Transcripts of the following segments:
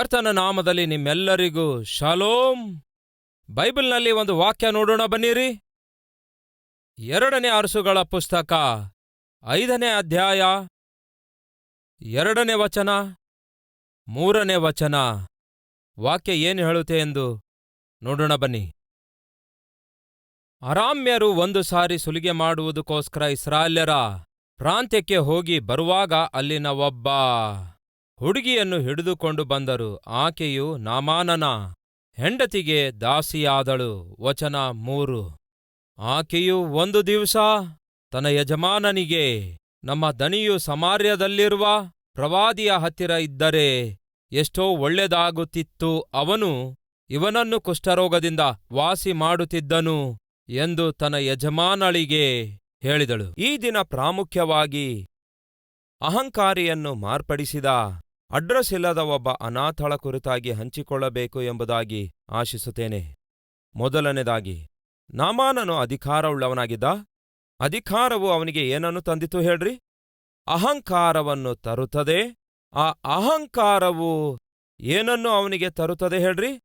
ಕರ್ತನ ನಾಮದಲ್ಲಿ ನಿಮ್ಮೆಲ್ಲರಿಗೂ ಶಾಲೋಮ್. ಬೈಬಲ್ನಲ್ಲಿ ಒಂದು ವಾಕ್ಯ ನೋಡೋಣ ಬನ್ನಿರಿ. ಎರಡನೇ ಅರಸುಗಳ ಪುಸ್ತಕ, ಐದನೇ ಅಧ್ಯಾಯ, ಎರಡನೇ ವಚನ, ಮೂರನೇ ವಚನ. ವಾಕ್ಯ ಏನು ಹೇಳುತ್ತೆ ಎಂದು ನೋಡೋಣ ಬನ್ನಿ. ಅರಾಮ್ಯರು ಒಂದು ಸಾರಿ ಸುಲಿಗೆ ಮಾಡುವುದಕ್ಕೋಸ್ಕರ ಇಸ್ರಾಲ್ಯರ ಪ್ರಾಂತ್ಯಕ್ಕೆ ಹೋಗಿ ಬರುವಾಗ ಅಲ್ಲಿನ ಒಬ್ಬ ಹುಡುಗಿಯನ್ನು ಹಿಡಿದುಕೊಂಡು ಬಂದರು. ಆಕೆಯು, ನಾಮಾನನ ಹೆಂಡತಿಗೆ ದಾಸಿಯಾದಳು. ವಚನ ಮೂರು. ಆಕೆಯು ಒಂದು ದಿವಸ ತನ್ನ ಯಜಮಾನನಿಗೆ, ನಮ್ಮ ದನಿಯು ಸಮಾರ್ಯದಲ್ಲಿರುವ ಪ್ರವಾದಿಯ ಹತ್ತಿರ ಇದ್ದರೆ ಎಷ್ಟೋ ಒಳ್ಳೆದಾಗುತ್ತಿತ್ತು ಅವನು ಇವನನ್ನು ಕುಷ್ಠರೋಗದಿಂದ ವಾಸಿ ಮಾಡುತ್ತಿದ್ದನು ಎಂದು ತನ್ನ ಯಜಮಾನಳಿಗೆ ಹೇಳಿದಳು. ಈ ದಿನ ಪ್ರಾಮುಖ್ಯವಾಗಿ ಅಹಂಕಾರಿಯನ್ನು ಮಾರ್ಪಡಿಸಿದ ಅಡ್ರೆಸ್ ಇಲ್ಲದ ಒಬ್ಬ ಅನಾಥಳ ಕುರಿತಾಗಿ ಹಂಚಿಕೊಳ್ಳಬೇಕು ಎಂಬುದಾಗಿ ಆಶಿಸುತ್ತೇನೆ. ಮೊದಲನೇದಾಗಿ ನಾಮಾನನು ಅಧಿಕಾರವುಳ್ಳವನಾಗಿದ್ದ, ಅಧಿಕಾರವು ಅವನಿಗೆ ಏನನ್ನು ತಂದಿತು ಹೇಳ್ರಿ? ಅಹಂಕಾರವನ್ನು ತರುತ್ತದೆ. ಆ ಅಹಂಕಾರವು ಏನನ್ನು ಅವನಿಗೆ ತರುತ್ತದೆ ಹೇಳ್ರಿ?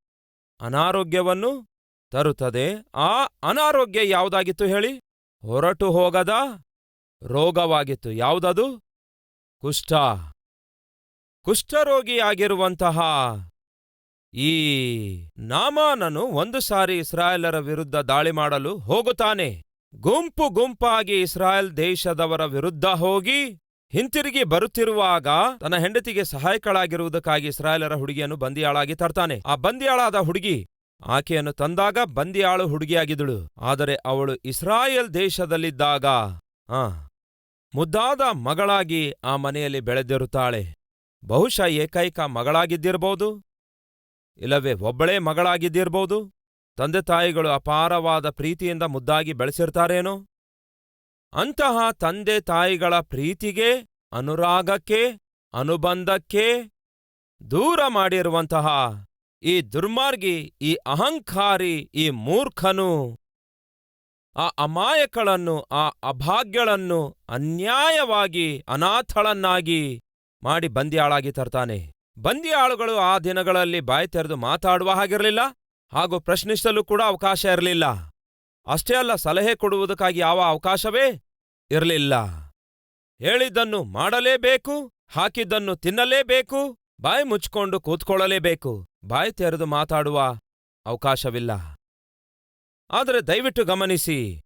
ಅನಾರೋಗ್ಯವನ್ನು ತರುತ್ತದೆ. ಆ ಅನಾರೋಗ್ಯ ಯಾವುದಾಗಿತ್ತು ಹೇಳಿ? ಹೊರಟು ಹೋಗದ ರೋಗವಾಗಿತ್ತು. ಯಾವುದದು? ಕುಷ್ಠ. ಕುಷ್ಠರೋಗಿಯಾಗಿರುವಂತಹ ಈ ನಾಮಾನನು ಒಂದು ಸಾರಿ ಇಸ್ರಾಯೇಲರ ವಿರುದ್ಧ ದಾಳಿ ಮಾಡಲು ಹೋಗುತ್ತಾನೆ. ಗುಂಪು ಗುಂಪಾಗಿ ಇಸ್ರಾಯೇಲ್ ದೇಶದವರ ವಿರುದ್ಧ ಹೋಗಿ ಹಿಂತಿರುಗಿ ಬರುತ್ತಿರುವಾಗ ತನ್ನ ಹೆಂಡತಿಗೆ ಸಹಾಯಕಳಾಗಿರುವುದಕ್ಕಾಗಿ ಇಸ್ರಾಯೇಲರ ಹುಡುಗಿಯನ್ನು ಬಂದಿಯಾಳಾಗಿ ತರ್ತಾನೆ. ಆ ಬಂದಿಯಾಳಾದ ಹುಡುಗಿ ಆಕೆಯನ್ನು ತಂದಾಗ ಬಂದಿಯಾಳು ಹುಡುಗಿಯಾಗಿದ್ದಳು. ಆದರೆ ಅವಳು ಇಸ್ರಾಯೇಲ್ ದೇಶದಲ್ಲಿದ್ದಾಗ, ಆ, ಮುದ್ದಾದ ಮಗಳಾಗಿ ಆ ಮನೆಯಲ್ಲಿ ಬೆಳೆದಿರುತ್ತಾಳೆ. ಬಹುಶಃ ಏಕೈಕ ಮಗಳಾಗಿದ್ದಿರಬಹುದು? ಇಲ್ಲವೇ ಒಬ್ಬಳೇ ಮಗಳಾಗಿದ್ದಿರಬಹುದು? ತಂದೆ ತಾಯಿಗಳು ಅಪಾರವಾದ ಪ್ರೀತಿಯಿಂದ ಮುದ್ದಾಗಿ ಬೆಳೆಸಿರ್ತಾರೇನೋ? ಅಂತಹ ತಂದೆ ತಾಯಿಗಳ ಪ್ರೀತಿಗೆ, ಅನುರಾಗಕ್ಕೆ, ಅನುಬಂಧಕ್ಕೆ ದೂರ ಮಾಡಿರುವಂತಹ ಈ ದುರ್ಮಾರ್ಗಿ, ಈ ಅಹಂಕಾರಿ, ಈ ಮೂರ್ಖನು, ಆ ಅಮಾಯಕಳನ್ನು, ಆ ಅಭಾಗ್ಯಳನ್ನು ಅನ್ಯಾಯವಾಗಿ, ಅನಾಥಳನ್ನಾಗಿ ಮಾಡಿ ಬಂದಿಯಾಳಾಗಿ ತರ್ತಾನೆ. ಬಂದಿಯಾಳುಗಳು ಆ ದಿನಗಳಲ್ಲಿ ಬಾಯಿ ತೆರೆದು ಮಾತಾಡುವ ಹಾಗಿರಲಿಲ್ಲ? ಹಾಗೂ ಪ್ರಶ್ನಿಸಲು ಕೂಡ ಅವಕಾಶ ಇರಲಿಲ್ಲ. ಅಷ್ಟೇ ಅಲ್ಲ, ಸಲಹೆ ಕೊಡುವುದಕ್ಕಾಗಿ ಯಾವ ಅವಕಾಶವೇ ಇರಲಿಲ್ಲ. ಹೇಳಿದ್ದನ್ನು ಮಾಡಲೇಬೇಕು, ಹಾಕಿದ್ದನ್ನು ತಿನ್ನಲೇಬೇಕು, ಬಾಯಿ ಮುಚ್ಕೊಂಡು ಕೂತ್ಕೊಳ್ಳಲೇಬೇಕು, ಬಾಯಿ ತೆರೆದು ಮಾತಾಡುವ ಅವಕಾಶವಿಲ್ಲ. ಆದರೆ ದಯವಿಟ್ಟು ಗಮನಿಸಿ,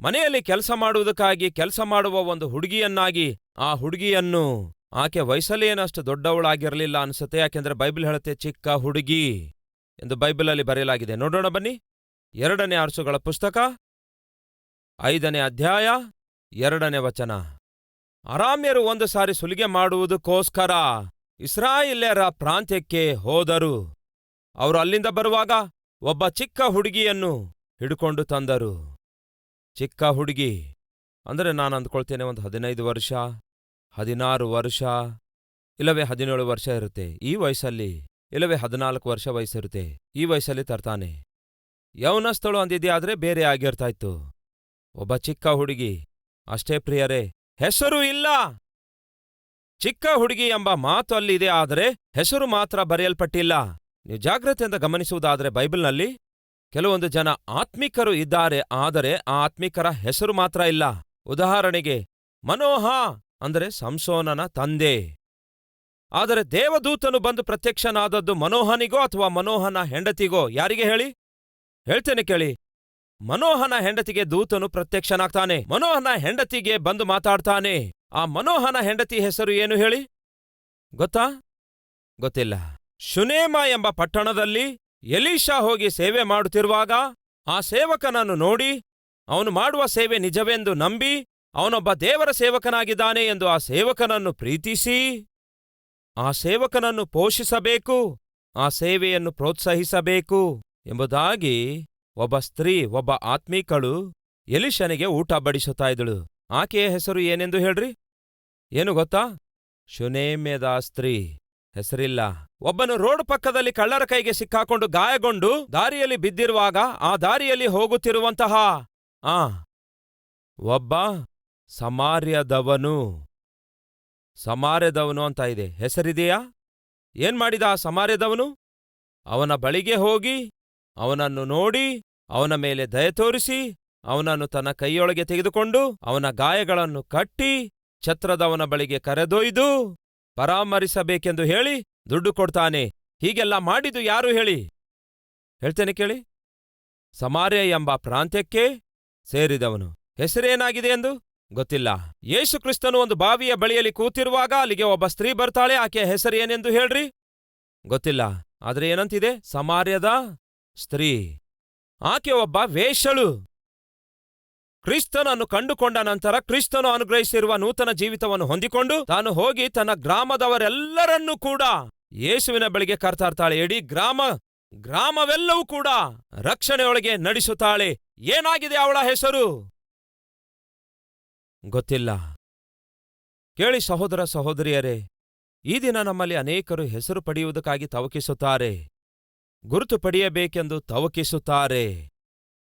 ಮನೆಯಲ್ಲಿ ಕೆಲಸ ಮಾಡುವುದಕ್ಕಾಗಿ ಕೆಲಸ ಮಾಡುವ ಒಂದು ಹುಡುಗಿಯನ್ನಾಗಿ ಆ ಹುಡುಗಿಯನ್ನು ಆಕೆ ವಯಸ್ಸಲ್ಲೇನಷ್ಟು ದೊಡ್ಡವಳಾಗಿರಲಿಲ್ಲ ಅನ್ಸುತ್ತೆ, ಯಾಕೆಂದರೆ ಬೈಬಲ್ ಹೇಳುತ್ತೆ, ಚಿಕ್ಕ ಹುಡುಗಿ ಎಂದು ಬೈಬಲಲ್ಲಿ ಬರೆಯಲಾಗಿದೆ. ನೋಡೋಣ ಬನ್ನಿ. ಎರಡನೇ ಅರಸುಗಳ ಪುಸ್ತಕ. ಐದನೇ ಅಧ್ಯಾಯ. ಎರಡನೇ ವಚನ. ಅರಾಮ್ಯರು ಒಂದು ಸಾರಿ ಸುಲಿಗೆ ಮಾಡುವುದಕ್ಕೋಸ್ಕರ ಇಸ್ರಾಯಿಲ್ಯರ ಪ್ರಾಂತ್ಯಕ್ಕೆ ಹೋದರು. ಅವರು ಅಲ್ಲಿಂದ ಬರುವಾಗ ಒಬ್ಬ ಚಿಕ್ಕ ಹುಡುಗಿಯನ್ನು ಹಿಡ್ಕೊಂಡು ತಂದರು. ಚಿಕ್ಕ ಹುಡುಗಿ. ಅಂದ್ರೆ ನಾನು ಅಂದ್ಕೊಳ್ತೇನೆ ಒಂದು ಹದಿನೈದು ವರ್ಷ. ಹದಿನಾರು ವರ್ಷ, ಇಲ್ಲವೇ ಹದಿನೇಳು ವರ್ಷ ಇರುತ್ತೆ. ಈ ವಯಸ್ಸಲ್ಲಿ, ಇಲ್ಲವೇ ಹದಿನಾಲ್ಕು ವರ್ಷ ವಯಸ್ಸಿರುತ್ತೆ. ಈ ವಯಸ್ಸಲ್ಲಿ ತರ್ತಾನೆ. ಯೌನಸ್ಥಳು ಅಂದಿದ್ಯಾದ್ರೆ ಬೇರೆ ಆಗಿರ್ತಾ ಇತ್ತು ಒಬ್ಬ ಚಿಕ್ಕ ಹುಡುಗಿ. ಅಷ್ಟೇ ಪ್ರಿಯರೇ, ಹೆಸರು ಇಲ್ಲ. ಚಿಕ್ಕ ಹುಡುಗಿ ಎಂಬ ಮಾತು ಅಲ್ಲಿದೆ ಆದರೆ ಹೆಸರು ಮಾತ್ರ ಬರೆಯಲ್ಪಟ್ಟಿಲ್ಲ. ನೀವು ಜಾಗ್ರತೆಯಿಂದ ಗಮನಿಸುವುದಾದರೆ ಬೈಬಲ್ನಲ್ಲಿ ಕೆಲವೊಂದು ಜನ ಆತ್ಮಿಕರು ಇದ್ದಾರೆ, ಆದರೆ ಆ ಆತ್ಮಿಕರ ಹೆಸರು ಮಾತ್ರ ಇಲ್ಲ. ಉದಾಹರಣೆಗೆ, ಮನೋಹ. ಅಂದರೆ ಸಂಸೋನನ ತಂದೆ. ಆದರೆ ದೇವದೂತನು ಬಂದು ಪ್ರತ್ಯಕ್ಷನಾದದ್ದು ಮನೋಹನಿಗೋ ಅಥವಾ ಮನೋಹನ ಹೆಂಡತಿಗೋ? ಯಾರಿಗೆ ಹೇಳಿ? ಹೇಳ್ತೇನೆ ಕೇಳಿ. ಮನೋಹನ ಹೆಂಡತಿಗೆ ದೂತನು ಪ್ರತ್ಯಕ್ಷನಾಗ್ತಾನೆ. ಮನೋಹನ ಹೆಂಡತಿಗೆ ಬಂದು ಮಾತಾಡ್ತಾನೆ. ಆ ಮನೋಹನ ಹೆಂಡತಿ ಹೆಸರು ಏನು ಹೇಳಿ? ಗೊತ್ತಾ? ಗೊತ್ತಿಲ್ಲ. ಶುನೇಮ ಎಂಬ ಪಟ್ಟಣದಲ್ಲಿ ಎಲೀಶಾ ಹೋಗಿ ಸೇವೆ ಮಾಡುತ್ತಿರುವಾಗ ಆ ಸೇವಕನನ್ನು ನೋಡಿ, ಅವನು ಮಾಡುವ ಸೇವೆ ನಿಜವೆಂದು ನಂಬಿ ಅವನೊಬ್ಬ ದೇವರ ಸೇವಕನಾಗಿದ್ದಾನೆ ಎಂದು ಆ ಸೇವಕನನ್ನು ಪ್ರೀತಿಸಿ, ಆ ಸೇವಕನನ್ನು ಪೋಷಿಸಬೇಕು, ಆ ಸೇವೆಯನ್ನು ಪ್ರೋತ್ಸಾಹಿಸಬೇಕು ಎಂಬುದಾಗಿ ಒಬ್ಬ ಸ್ತ್ರೀ, ಒಬ್ಬ ಆತ್ಮೀಕಳು ಎಲಿಶನಿಗೆ ಊಟ ಬಡಿಸುತ್ತಾ ಇದ್ದಳು. ಆಕೆಯ ಹೆಸರು ಏನೆಂದು ಹೇಳ್ರಿ? ಏನು ಗೊತ್ತಾ? ಶುನೇಮ್ಯದ ಸ್ತ್ರೀ. ಹೆಸರಿಲ್ಲ. ಒಬ್ಬನು ರೋಡ್ ಪಕ್ಕದಲ್ಲಿ ಕಳ್ಳರ ಕೈಗೆ ಸಿಕ್ಕಾಕೊಂಡು ಗಾಯಗೊಂಡು ದಾರಿಯಲ್ಲಿ ಬಿದ್ದಿರುವಾಗ ಆ ದಾರಿಯಲ್ಲಿ ಹೋಗುತ್ತಿರುವಂತಹ ಆ ಒಬ್ಬ ಸಮಾರ್ಯದವನು. ಸಮಾರ್ಯದವನು ಅಂತ ಇದೆ. ಹೆಸರಿದೆಯಾ? ಏನ್ ಮಾಡಿದ ಆ ಸಮಾರ್ಯದವನು? ಅವನ ಬಳಿಗೆ ಹೋಗಿ, ಅವನನ್ನು ನೋಡಿ, ಅವನ ಮೇಲೆ ದಯ ತೋರಿಸಿ, ಅವನನ್ನು ತನ್ನ ಕೈಯೊಳಗೆ ತೆಗೆದುಕೊಂಡು, ಅವನ ಗಾಯಗಳನ್ನು ಕಟ್ಟಿ, ಛತ್ರದವನ ಬಳಿಗೆ ಕರೆದೊಯ್ದು, ಪರಾಮರಿಸಬೇಕೆಂದು ಹೇಳಿ ದುಡ್ಡು ಕೊಡ್ತಾನೆ. ಹೀಗೆಲ್ಲ ಮಾಡಿದು ಯಾರು ಹೇಳಿ? ಹೇಳ್ತೇನೆ ಕೇಳಿ. ಸಮಾರ್ಯ ಎಂಬ ಪ್ರಾಂತ್ಯಕ್ಕೆ ಸೇರಿದವನು. ಹೆಸರೇನಾಗಿದೆ ಎಂದು? ಗೊತ್ತಿಲ್ಲ. ಯೇಸು ಕ್ರಿಸ್ತನು ಒಂದು ಬಾವಿಯ ಬಳಿಯಲ್ಲಿ ಕೂತಿರುವಾಗ ಅಲ್ಲಿಗೆ ಒಬ್ಬ ಸ್ತ್ರೀ ಬರ್ತಾಳೆ. ಆಕೆಯ ಹೆಸರು ಏನೆಂದು ಹೇಳ್ರಿ? ಗೊತ್ತಿಲ್ಲ. ಆದ್ರೆ ಏನಂತಿದೆ? ಸಮಾರ್ಯದ ಸ್ತ್ರೀ. ಆಕೆ ಒಬ್ಬ ವೇಷಳು. ಕ್ರಿಸ್ತನನ್ನು ಕಂಡುಕೊಂಡ ನಂತರ ಕ್ರಿಸ್ತನು ಅನುಗ್ರಹಿಸಿರುವ ನೂತನ ಜೀವಿತವನ್ನು ಹೊಂದಿಕೊಂಡು ತಾನು ಹೋಗಿ ತನ್ನ ಗ್ರಾಮದವರೆಲ್ಲರನ್ನೂ ಕೂಡ ಯೇಸುವಿನ ಬಳಿಗೆ ಕರ್ತಾರ್ತಾಳೆ. ಇಡೀ ಗ್ರಾಮ, ಗ್ರಾಮವೆಲ್ಲವೂ ಕೂಡ ರಕ್ಷಣೆಯೊಳಗೆ ನಡೆಸುತ್ತಾಳೆ. ಏನಾಗಿದೆ ಅವಳ ಹೆಸರು? ಗೊತ್ತಿಲ್ಲ. ಕೇಳಿ ಸಹೋದರ ಸಹೋದರಿಯರೇ, ಈ ದಿನ ನಮ್ಮಲ್ಲಿ ಅನೇಕರು ಹೆಸರು ಪಡೆಯುವುದಕ್ಕಾಗಿ ತವಕಿಸುತ್ತಾರೆ. ಗುರುತು ಪಡೆಯಬೇಕೆಂದು ತವಕಿಸುತ್ತಾರೆ.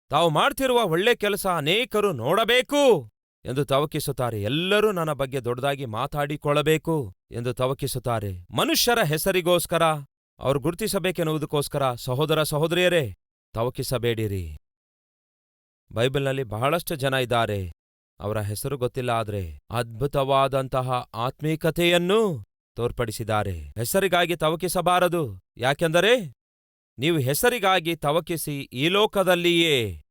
ತಾವು ಮಾಡ್ತಿರುವ ಒಳ್ಳೆ ಕೆಲಸ ಅನೇಕರು ನೋಡಬೇಕು ಎಂದು ತವಕಿಸುತ್ತಾರೆ. ಎಲ್ಲರೂ ನನ್ನ ಬಗ್ಗೆ ದೊಡ್ಡದಾಗಿ ಮಾತಾಡಿಕೊಳ್ಳಬೇಕು ಎಂದು ತವಕಿಸುತ್ತಾರೆ. ಮನುಷ್ಯರ ಹೆಸರಿಗೋಸ್ಕರ, ಅವರು ಗುರುತಿಸಬೇಕೆನ್ನುವುದಕ್ಕೋಸ್ಕರ ಸಹೋದರ ಸಹೋದರಿಯರೇ, ತವಕಿಸಬೇಡಿರಿ. ಬೈಬಲ್ನಲ್ಲಿ ಬಹಳಷ್ಟು ಜನ ಇದ್ದಾರೆ. ಅವರ ಹೆಸರು ಗೊತ್ತಿಲ್ಲ ಆದರೆ ಅದ್ಭುತವಾದಂತಹ ಆತ್ಮೀಕತೆಯನ್ನು ತೋರ್ಪಡಿಸಿದ್ದಾರೆ. ಹೆಸರಿಗಾಗಿ ತವಕಿಸಬಾರದು. ಯಾಕೆಂದರೆ ನೀವು ಹೆಸರಿಗಾಗಿ ತವಕಿಸಿ ಈ ಲೋಕದಲ್ಲಿಯೇ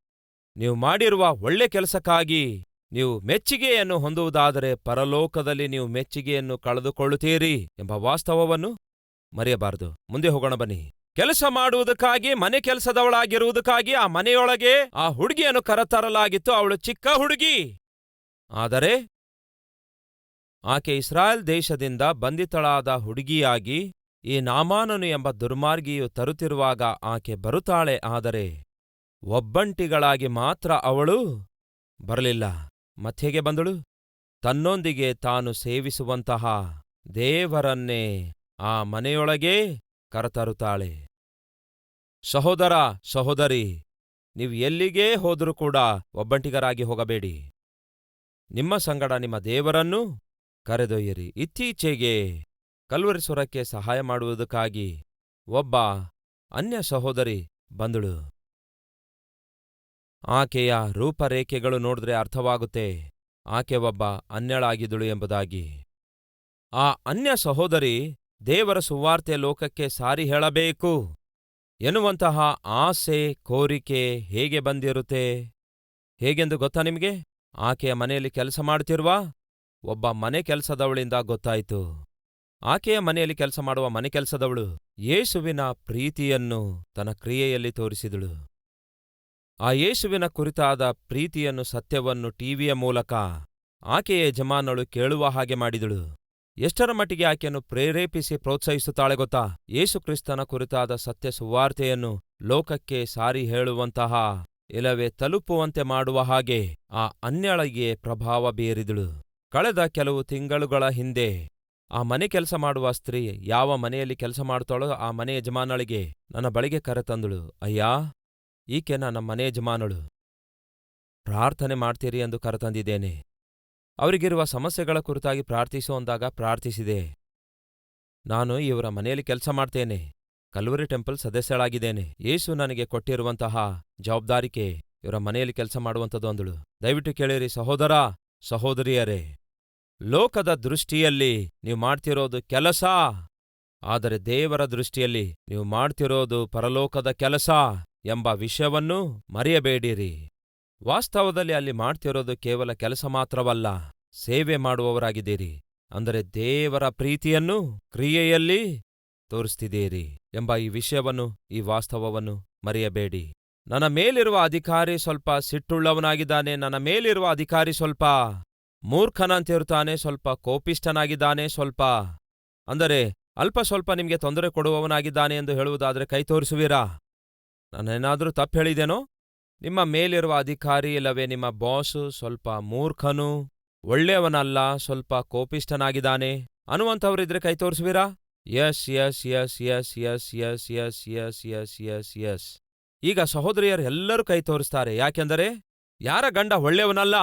ನೀವು ಮಾಡಿರುವ ಒಳ್ಳೆ ಕೆಲಸಕ್ಕಾಗಿ ನೀವು ಮೆಚ್ಚುಗೆಯನ್ನು ಹೊಂದುವುದಾದರೆ ಪರಲೋಕದಲ್ಲಿ ನೀವು ಮೆಚ್ಚುಗೆಯನ್ನು ಕಳೆದುಕೊಳ್ಳುತ್ತೀರಿ ಎಂಬ ವಾಸ್ತವವನ್ನು ಮರೆಯಬಾರದು. ಮುಂದೆ ಹೋಗೋಣ ಬನ್ನಿ. ಕೆಲಸ ಮಾಡುವುದಕ್ಕಾಗಿ, ಮನೆ ಕೆಲಸದವಳಾಗಿರುವುದಕ್ಕಾಗಿ ಆ ಮನೆಯೊಳಗೆ ಆ ಹುಡುಗಿಯನ್ನು ಕರೆತರಲಾಗಿತ್ತು. ಅವಳು ಚಿಕ್ಕ ಹುಡುಗಿ. ಆದರೆ ಆಕೆ ಇಸ್ರಾಯೇಲ್ ದೇಶದಿಂದ ಬಂಧಿತಳಾದ ಹುಡುಗಿಯಾಗಿ ಈ ನಾಮಾನನು ಎಂಬ ದುರ್ಮಾರ್ಗಿಯು ತರುತ್ತಿರುವಾಗ ಆಕೆ ಬರುತ್ತಾಳೆ, ಆದರೆ ಒಬ್ಬಂಟಿಗಳಾಗಿ ಮಾತ್ರ ಅವಳು ಬರಲಿಲ್ಲ. ಮಧ್ಯೆಗೆ ಬಂದಳು? ತನ್ನೊಂದಿಗೆ ತಾನು ಸೇವಿಸುವಂತಹ ದೇವರನ್ನೇ ಆ ಮನೆಯೊಳಗೇ ಕರತರುತ್ತಾಳೆ. ಸಹೋದರ, ಸಹೋದರಿ, ನೀವು ಎಲ್ಲಿಗೇ ಹೋದರೂ ಕೂಡ ಒಬ್ಬಂಟಿಗರಾಗಿ ಹೋಗಬೇಡಿ. ನಿಮ್ಮ ಸಂಗಡ ನಿಮ್ಮ ದೇವರನ್ನು ಕರೆದೊಯ್ಯಿರಿ. ಇತ್ತೀಚೆಗೆ ಕಲ್ವರಿಸುರಕ್ಕೆ ಸಹಾಯ ಮಾಡುವುದಕ್ಕಾಗಿ ಒಬ್ಬ ಅನ್ಯ ಸಹೋದರಿ ಬಂದಳು. ಆಕೆಯ ರೂಪರೇಖೆಗಳು ನೋಡಿದ್ರೆ ಅರ್ಥವಾಗುತ್ತೆ, ಆಕೆ ಒಬ್ಬ ಅನ್ಯಳಾಗಿದ್ದಳು ಎಂಬುದಾಗಿ. ಆ ಅನ್ಯ ಸಹೋದರಿ ದೇವರ ಸುವಾರ್ತೆ ಲೋಕಕ್ಕೆ ಸಾರಿ ಹೇಳಬೇಕು ಎನ್ನುವಂತಹ ಆಸೆ, ಕೋರಿಕೆ ಹೇಗೆ ಬಂದಿರುತ್ತೆ? ಹೇಗೆಂದು ಗೊತ್ತಾ ನಿಮಗೆ? ಆಕೆಯ ಮನೆಯಲ್ಲಿ ಕೆಲಸ ಮಾಡುತ್ತಿರುವ ಒಬ್ಬ ಮನೆ ಕೆಲಸದವಳಿಂದ ಗೊತ್ತಾಯಿತು. ಆಕೆಯ ಮನೆಯಲ್ಲಿ ಕೆಲಸ ಮಾಡುವ ಮನೆ ಕೆಲಸದವಳು ಯೇಸುವಿನ ಪ್ರೀತಿಯನ್ನು ತನ್ನ ಕ್ರಿಯೆಯಲ್ಲಿ ತೋರಿಸಿದಳು. ಆ ಯೇಸುವಿನ ಕುರಿತಾದ ಪ್ರೀತಿಯನ್ನು ಸತ್ಯವನ್ನು ಟಿವಿಯ ಮೂಲಕ ಆಕೆಯ ಯಜಮಾನಳು ಕೇಳುವ ಹಾಗೆ ಮಾಡಿದಳು. ಎಷ್ಟರ ಮಟ್ಟಿಗೆ ಆಕೆಯನ್ನು ಪ್ರೇರೇಪಿಸಿ ಪ್ರೋತ್ಸಾಹಿಸುತ್ತಾಳೆ ಗೊತ್ತಾ? ಯೇಸುಕ್ರಿಸ್ತನ ಕುರಿತಾದ ಸತ್ಯ ಸುವಾರ್ತೆಯನ್ನು ಲೋಕಕ್ಕೆ ಸಾರಿ ಹೇಳುವಂತಹ ಇಲ್ಲವೇ ತಲುಪುವಂತೆ ಮಾಡುವ ಹಾಗೆ ಆ ಅನ್ಯಳಿಗೆ ಪ್ರಭಾವ ಬೀರಿದಳು. ಕಳೆದ ಕೆಲವು ತಿಂಗಳುಗಳ ಹಿಂದೆ ಆ ಮನೆ ಕೆಲಸ ಮಾಡುವ ಸ್ತ್ರೀ ಯಾವ ಮನೆಯಲ್ಲಿ ಕೆಲಸ ಮಾಡ್ತಾಳೋ ಆ ಮನೆ ಯಜಮಾನಳಿಗೆ ನನ್ನ ಬಳಿಗೆ ಕರೆತಂದಳು. ಅಯ್ಯಾ, ಈಕೆ ನನ್ನ ಮನೆ ಯಜಮಾನಳು. ಪ್ರಾರ್ಥನೆ ಮಾಡ್ತೀರಿ ಎಂದು ಕರೆತಂದಿದ್ದೇನೆ. ಅವರಿಗಿರುವ ಸಮಸ್ಯೆಗಳ ಕುರಿತಾಗಿ ಪ್ರಾರ್ಥಿಸು ಅಂದಾಗ ಪ್ರಾರ್ಥಿಸಿದೆ. ನಾನು ಇವರ ಮನೆಯಲ್ಲಿ ಕೆಲಸ ಮಾಡ್ತೇನೆ. Calvary temple ಸದಸ್ಯಳಾಗಿದ್ದೇನೆ. ಯೇಸು ನನಗೆ ಕೊಟ್ಟಿರುವಂತಹ ಜವಾಬ್ದಾರಿಕೆ, ಇವರ ಮನೆಯಲ್ಲಿ ಕೆಲಸ ಮಾಡುವಂಥದ್ದು ಅಂದಳು. ದಯವಿಟ್ಟು ಕೇಳಿರಿ, ಸಹೋದರ, ಸಹೋದರಿಯರೇ, ಲೋಕದ ದೃಷ್ಟಿಯಲ್ಲಿ ನೀವು ಮಾಡ್ತಿರೋದು ಕೆಲಸ, ಆದರೆ ದೇವರ ದೃಷ್ಟಿಯಲ್ಲಿ ನೀವು ಮಾಡ್ತಿರೋದು ಪರಲೋಕದ ಕೆಲಸ ಎಂಬ ವಿಷಯವನ್ನು ಮರೆಯಬೇಡಿರಿ. ವಾಸ್ತವದಲ್ಲಿ ಅಲ್ಲಿ ಮಾಡ್ತಿರೋದು ಕೇವಲ ಕೆಲಸ ಮಾತ್ರವಲ್ಲ, ಸೇವೆ ಮಾಡುವವರಾಗಿದ್ದೀರಿ. ಅಂದರೆ ದೇವರ ಪ್ರೀತಿಯನ್ನು ಕ್ರಿಯೆಯಲ್ಲಿ ತೋರಿಸ್ತಿದ್ದೀರಿ. ಎಂಬ ಈ ವಿಷಯವನ್ನು, ಈ ವಾಸ್ತವವನ್ನು ಮರೆಯಬೇಡಿ. ನನ್ನ ಮೇಲಿರುವ ಅಧಿಕಾರಿ ಸ್ವಲ್ಪ ಸಿಟ್ಟುಳ್ಳವನಾಗಿದ್ದಾನೆ, ನನ್ನ ಮೇಲಿರುವ ಅಧಿಕಾರಿ ಸ್ವಲ್ಪ ಮೂರ್ಖನಂತಿರುತ್ತಾನೆ, ಸ್ವಲ್ಪ ಕೋಪಿಷ್ಠನಾಗಿದ್ದಾನೆ, ಸ್ವಲ್ಪ ಅಂದರೆ ಅಲ್ಪ ಸ್ವಲ್ಪ ನಿಮಗೆ ತೊಂದರೆ ಕೊಡುವವನಾಗಿದ್ದಾನೆ ಎಂದು ಹೇಳುವುದಾದರೆ ಕೈ ತೋರಿಸುವಿರಾ? ನಾನೇನಾದರೂ ತಪ್ಪು ಹೇಳಿದೇನೋ? ನಿಮ್ಮ ಮೇಲಿರುವ ಅಧಿಕಾರಿ ಇಲ್ಲವೇ, ನಿಮ್ಮ ಬಾಸು ಸ್ವಲ್ಪ ಮೂರ್ಖನು ಒಳ್ಳೆಯವನಲ್ಲ, ಸ್ವಲ್ಪ ಕೋಪಿಷ್ಠನಾಗಿದ್ದಾನೆ ಅನ್ನುವಂಥವರಿದ್ರೆ ಕೈ ತೋರಿಸುವಿರಾ? Yes yes yes yes yes yes yes yes yes yes yes ಈಗ ಸಹೋದರಿಯರು ಎಲ್ಲರೂ ಕೈ ತೋರಿಸ್ತಾರೆ. ಯಾಕೆಂದರೆ ಯಾರ ಗಂಡ ಒಳ್ಳೆಯವನಲ್ಲ?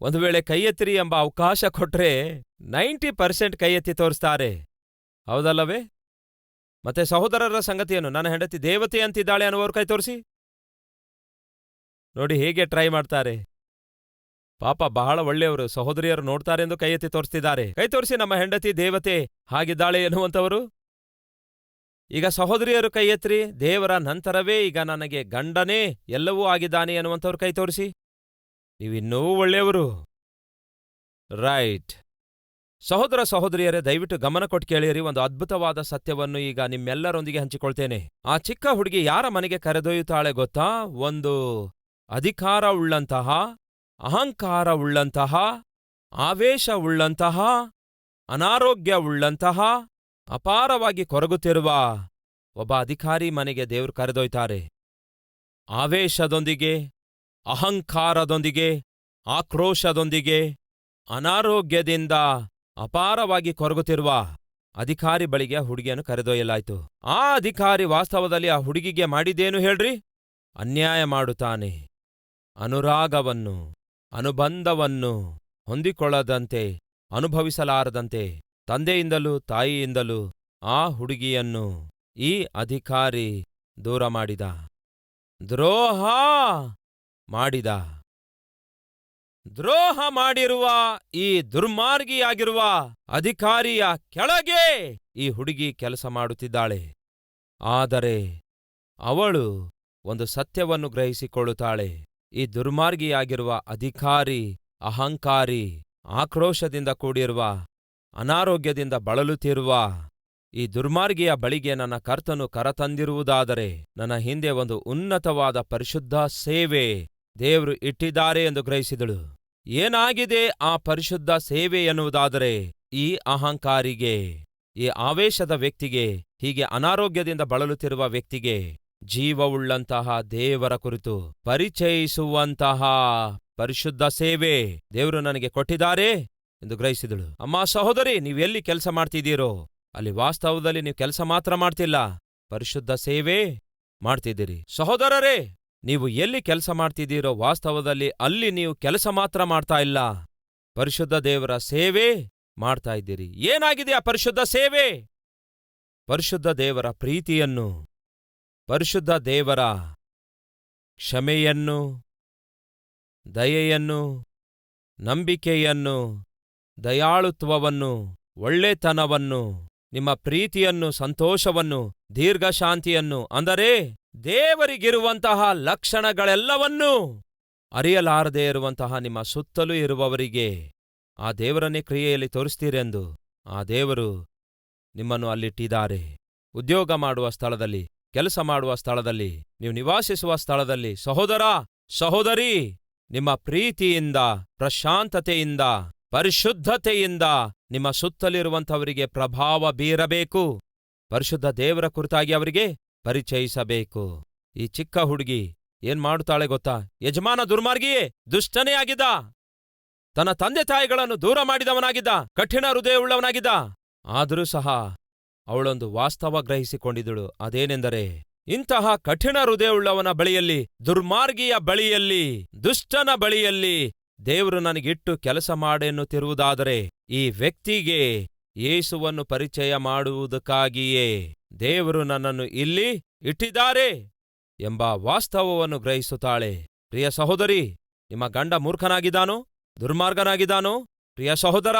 ಒಂದು ವೇಳೆ ಕೈ ಎತ್ತಿರಿ ಎಂಬ ಅವಕಾಶ ಕೊಟ್ರೆ ನೈಂಟಿ ಪರ್ಸೆಂಟ್ ಕೈ ಎತ್ತಿ ತೋರಿಸ್ತಾರೆ. ಹೌದಲ್ಲವೇ? ಮತ್ತೆ ಸಹೋದರರ ಸಂಗತಿಯನ್ನು, ನನ್ನ ಹೆಂಡತಿ ದೇವತೆ ಅಂತಿದ್ದಾಳೆ ಅನ್ನುವರು ಕೈ ತೋರಿಸಿ. ನೋಡಿ ಹೇಗೆ ಟ್ರೈ ಮಾಡ್ತಾರೆ. ಪಾಪ ಬಹಳ ಒಳ್ಳೆಯವರು, ಸಹೋದರಿಯರು ನೋಡ್ತಾರೆ ಎಂದು ಕೈ ಎತ್ತಿ ತೋರಿಸ್ತಿದ್ದಾರೆ. ಕೈ ತೋರಿಸಿ ನಮ್ಮ ಹೆಂಡತಿ, ದೇವತೆ ಹಾಗಿದ್ದಾಳೆ ಎನ್ನುವಂಥವರು? ಈಗ ಸಹೋದರಿಯರು ಕೈ ಎತ್ತ್ರಿ ದೇವರ ನಂತರವೇ ಈಗ ನನಗೆ ಗಂಡನೇ ಎಲ್ಲವೂ ಆಗಿದ್ದಾನೆ ಎನ್ನುವಂಥವ್ರು ಕೈ ತೋರಿಸಿ. ನೀವಿನ್ನೂ ಒಳ್ಳೆಯವರು. ರೈಟ್. ಸಹೋದರ ಸಹೋದರಿಯರೇ, ದಯವಿಟ್ಟು ಗಮನ ಕೊಟ್ಟು ಕೇಳಿರಿ, ಒಂದು ಅದ್ಭುತವಾದ ಸತ್ಯವನ್ನು ಈಗ ನಿಮ್ಮೆಲ್ಲರೊಂದಿಗೆ ಹಂಚಿಕೊಳ್ತೇನೆ. ಆ ಚಿಕ್ಕ ಹುಡುಗಿ ಯಾರ ಮನೆಗೆ ಕರೆದೊಯ್ಯುತ್ತಾಳೆ ಗೊತ್ತಾ? ಒಂದು ಅಧಿಕಾರ ಉಳ್ಳಂತಹ ಅಹಂಕಾರ ಉಳ್ಳಂತಹ ಆವೇಶ ಉಳ್ಳಂತಹ ಅನಾರೋಗ್ಯ ಉಳ್ಳಂತಹ ಅಪಾರವಾಗಿ ಕೊರಗುತ್ತಿರುವ ಒಬ್ಬ ಅಧಿಕಾರಿ ಮನೆಗೆ ದೇವರು ಕರೆದೊಯ್ತಾರೆ. ಆವೇಶದೊಂದಿಗೆ, ಅಹಂಕಾರದೊಂದಿಗೆ, ಆಕ್ರೋಶದೊಂದಿಗೆ, ಅನಾರೋಗ್ಯದಿಂದ ಅಪಾರವಾಗಿ ಕೊರಗುತ್ತಿರುವ ಅಧಿಕಾರಿ ಬಳಿಗೆ ಆ ಹುಡುಗಿಯನ್ನು ಕರೆದೊಯ್ಯಲಾಯಿತು. ಆ ಅಧಿಕಾರಿ ವಾಸ್ತವದಲ್ಲಿ ಆ ಹುಡುಗಿಗೆ ಮಾಡಿದ್ದೇನು ಹೇಳ್ರಿ? ಅನ್ಯಾಯ ಮಾಡುತ್ತಾನೆ ಅನುರಾಗವನ್ನು. ಅನುಬಂಧವನ್ನು ಹೊಂದಿಕೊಳ್ಳದಂತೆ, ಅನುಭವಿಸಲಾರದಂತೆ, ತಂದೆಯಿಂದಲೂ ತಾಯಿಯಿಂದಲೂ ಆ ಹುಡುಗಿಯನ್ನು ಈ ಅಧಿಕಾರಿ ದೂರ ಮಾಡಿದ ದ್ರೋಹ ಮಾಡಿದ. ದ್ರೋಹ ಮಾಡಿರುವ ಈ ದುರ್ಮಾರ್ಗಿಯಾಗಿರುವ ಅಧಿಕಾರಿಯ ಕೆಳಗೆ ಈ ಹುಡುಗಿ ಕೆಲಸ ಮಾಡುತ್ತಿದ್ದಾಳೆ. ಆದರೆ ಅವಳು ಒಂದು ಸತ್ಯವನ್ನು ಗ್ರಹಿಸಿಕೊಳ್ಳುತ್ತಾಳೆ. ಈ ದುರ್ಮಾರ್ಗಿಯಾಗಿರುವ ಅಧಿಕಾರಿ, ಅಹಂಕಾರಿ, ಆಕ್ರೋಶದಿಂದ ಕೂಡಿರುವ, ಅನಾರೋಗ್ಯದಿಂದ ಬಳಲುತ್ತಿರುವ ಈ ದುರ್ಮಾರ್ಗಿಯ ಬಳಿಗೆ ನನ್ನ ಕರ್ತನು ಕರತಂದಿರುವುದಾದರೆ ನನ್ನ ಹಿಂದೆ ಒಂದು ಉನ್ನತವಾದ ಪರಿಶುದ್ಧ ಸೇವೆ ದೇವರು ಇಟ್ಟಿದ್ದಾರೆ ಎಂದು ಗ್ರಹಿಸಿದಳು. ಏನಾಗಿದೆ ಆ ಪರಿಶುದ್ಧ ಸೇವೆ ಎನ್ನುವುದಾದರೆ ಈ ಅಹಂಕಾರಿಗೆ, ಈ ಆವೇಶದ ವ್ಯಕ್ತಿಗೆ, ಹೀಗೆ ಅನಾರೋಗ್ಯದಿಂದ ಬಳಲುತ್ತಿರುವ ವ್ಯಕ್ತಿಗೆ ಜೀವವುಳ್ಳಂತಹ ದೇವರ ಕುರಿತು ಪರಿಚಯಿಸುವಂತಹ ಪರಿಶುದ್ಧ ಸೇವೆ ದೇವರು ನನಗೆ ಕೊಟ್ಟಿದ್ದಾರೆ ಎಂದು ಗ್ರಹಿಸಿದಳು. ಅಮ್ಮ ಸಹೋದರಿ ನೀವೆಲ್ಲಿ ಕೆಲಸ ಮಾಡ್ತಿದ್ದೀರೋ, ಅಲ್ಲಿ ವಾಸ್ತವದಲ್ಲಿ ನೀವು ಕೆಲಸ ಮಾತ್ರ ಮಾಡ್ತಿಲ್ಲ, ಪರಿಶುದ್ಧ ಸೇವೆ ಮಾಡ್ತಿದ್ದೀರಿ. ಸಹೋದರರೇ, ನೀವು ಎಲ್ಲಿ ಕೆಲಸ ಮಾಡ್ತಿದ್ದೀರೋ, ವಾಸ್ತವದಲ್ಲಿ ಅಲ್ಲಿ ನೀವು ಕೆಲಸ ಮಾತ್ರ ಮಾಡ್ತಾ ಇಲ್ಲ, ಪರಿಶುದ್ಧ ದೇವರ ಸೇವೆ ಮಾಡ್ತಾ ಇದ್ದೀರಿ. ಏನಾಗಿದೆ ಆ ಪರಿಶುದ್ಧ ಸೇವೆ? ಪರಿಶುದ್ಧ ದೇವರ ಪ್ರೀತಿಯನ್ನು ಪರಿಶುದ್ಧ ದೇವರ ಕ್ಷಮೆಯನ್ನು, ದಯೆಯನ್ನು, ನಂಬಿಕೆಯನ್ನು, ದಯಾಳುತ್ವವನ್ನು, ಒಳ್ಳೆತನವನ್ನು, ನಿಮ್ಮ ಪ್ರೀತಿಯನ್ನು, ಸಂತೋಷವನ್ನು, ದೀರ್ಘಶಾಂತಿಯನ್ನು, ಅಂದರೆ ದೇವರಿಗಿರುವಂತಹ ಲಕ್ಷಣಗಳೆಲ್ಲವನ್ನೂ ಅರಿಯಲಾರದೇ ಇರುವಂತಹ ನಿಮ್ಮ ಸುತ್ತಲೂ ಇರುವವರಿಗೆ ಆ ದೇವರನ್ನೇ ಕ್ರಿಯೆಯಲ್ಲಿ ತೋರಿಸ್ತೀರೆಂದು ಆ ದೇವರು ನಿಮ್ಮನ್ನು ಅಲ್ಲಿಟ್ಟಿದ್ದಾರೆ. ಉದ್ಯೋಗ ಮಾಡುವ ಸ್ಥಳದಲ್ಲಿ ಕೆಲಸ ಮಾಡುವ ಸ್ಥಳದಲ್ಲಿ, ನೀವು ನಿವಾಸಿಸುವ ಸ್ಥಳದಲ್ಲಿ, ಸಹೋದರ, ಸಹೋದರಿ, ನಿಮ್ಮ ಪ್ರೀತಿಯಿಂದ, ಪ್ರಶಾಂತತೆಯಿಂದ, ಪರಿಶುದ್ಧತೆಯಿಂದ ನಿಮ್ಮ ಸುತ್ತಲಿರುವಂಥವರಿಗೆ ಪ್ರಭಾವ ಬೀರಬೇಕು. ಪರಿಶುದ್ಧ ದೇವರ ಕುರಿತಾಗಿ ಅವರಿಗೆ ಪರಿಚಯಿಸಬೇಕು. ಈ ಚಿಕ್ಕ ಹುಡುಗಿ ಏನ್ ಮಾಡುತ್ತಾಳೆ ಗೊತ್ತಾ? ಯಜಮಾನ ದುರ್ಮಾರ್ಗಿಯೇ, ದುಷ್ಟನೇ ಆಗಿದ್ದ. ತನ್ನ ತಂದೆ ತಾಯಿಗಳನ್ನು ದೂರ ಮಾಡಿದವನಾಗಿದ್ದ, ಕಠಿಣ ಹೃದಯವುಳ್ಳವನಾಗಿದ್ದ. ಆದರೂ ಸಹ ಅವಳೊಂದು ವಾಸ್ತವ ಗ್ರಹಿಸಿಕೊಂಡಿದ್ದಳು. ಅದೇನೆಂದರೆ, ಇಂತಹ ಕಠಿಣ ಹೃದಯವುಳ್ಳವನ ಬಳಿಯಲ್ಲಿ, ದುರ್ಮಾರ್ಗಿಯ ಬಳಿಯಲ್ಲಿ, ದುಷ್ಟನ ಬಳಿಯಲ್ಲಿ ದೇವರು ನನಗಿಟ್ಟು ಕೆಲಸ ಮಾಡೆನ್ನುತ್ತಿರುವುದಾದರೆ, ಈ ವ್ಯಕ್ತಿಗೆ ಯೇಸುವನ್ನು ಪರಿಚಯ ಮಾಡುವುದಕ್ಕಾಗಿಯೇ ದೇವರು ನನ್ನನ್ನು ಇಲ್ಲಿ ಇಟ್ಟಿದ್ದಾರೆ ಎಂಬ ವಾಸ್ತವವನ್ನು ಗ್ರಹಿಸುತ್ತಾಳೆ. ಪ್ರಿಯ ಸಹೋದರಿ, ನಿಮ್ಮ ಗಂಡ ಮೂರ್ಖನಾಗಿದ್ದಾನೋ? ದುರ್ಮಾರ್ಗನಾಗಿದ್ದಾನೋ? ಪ್ರಿಯ ಸಹೋದರ,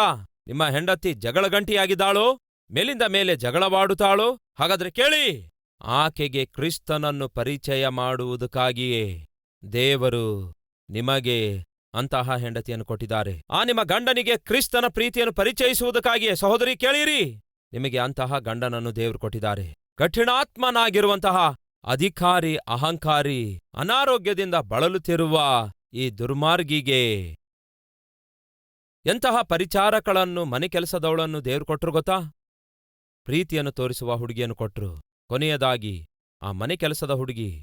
ನಿಮ್ಮ ಹೆಂಡತಿ ಜಗಳಗಂಟಿಯಾಗಿದ್ದಾಳೋ? ಮೇಲಿಂದ ಮೇಲೆ ಜಗಳವಾಡುತ್ತಾಳೋ? ಹಾಗಾದ್ರೆ ಕೇಳಿ. ಆಕೆಗೆ ಕ್ರಿಸ್ತನನ್ನು ಪರಿಚಯ ಮಾಡುವುದಕ್ಕಾಗಿಯೇ ದೇವರು ನಿಮಗೆ ಅಂತಹ ಹೆಂಡತಿಯನ್ನು ಕೊಟ್ಟಿದ್ದಾರೆ. ಆ ನಿಮ್ಮ ಗಂಡನಿಗೆ ಕ್ರಿಸ್ತನ ಪ್ರೀತಿಯನ್ನು ಪರಿಚಯಿಸುವುದಕ್ಕಾಗಿಯೇ. ಸಹೋದರಿ, ಕೇಳಿರಿ. ನಿಮಗೆ ಅಂತಹ ಗಂಡನನ್ನು ದೇವರು ಕೊಟ್ಟಿದ್ದಾರೆ. ಕಠಿಣಾತ್ಮನಾಗಿರುವಂತಹ ಅಧಿಕಾರಿ, ಅಹಂಕಾರಿ, ಅನಾರೋಗ್ಯದಿಂದ ಬಳಲುತ್ತಿರುವ ಈ ದುರ್ಮಾರ್ಗಿಗೆ ಎಂತಹ ಪರಿಚಾರಕಳನ್ನು ಮನೆ ಕೆಲಸದವಳನ್ನು ದೇವ್ರು ಕೊಟ್ರು ಗೊತ್ತಾ? ಪ್ರೀತಿಯನ್ನು ತೋರಿಸುವ ಹುಡುಗಿಯನ್ನು ಕೊಟ್ರು. ಕೊನೆಯದಾಗಿ, ಆ ಮನೆ ಕೆಲಸದ ಹುಡುಗಿ,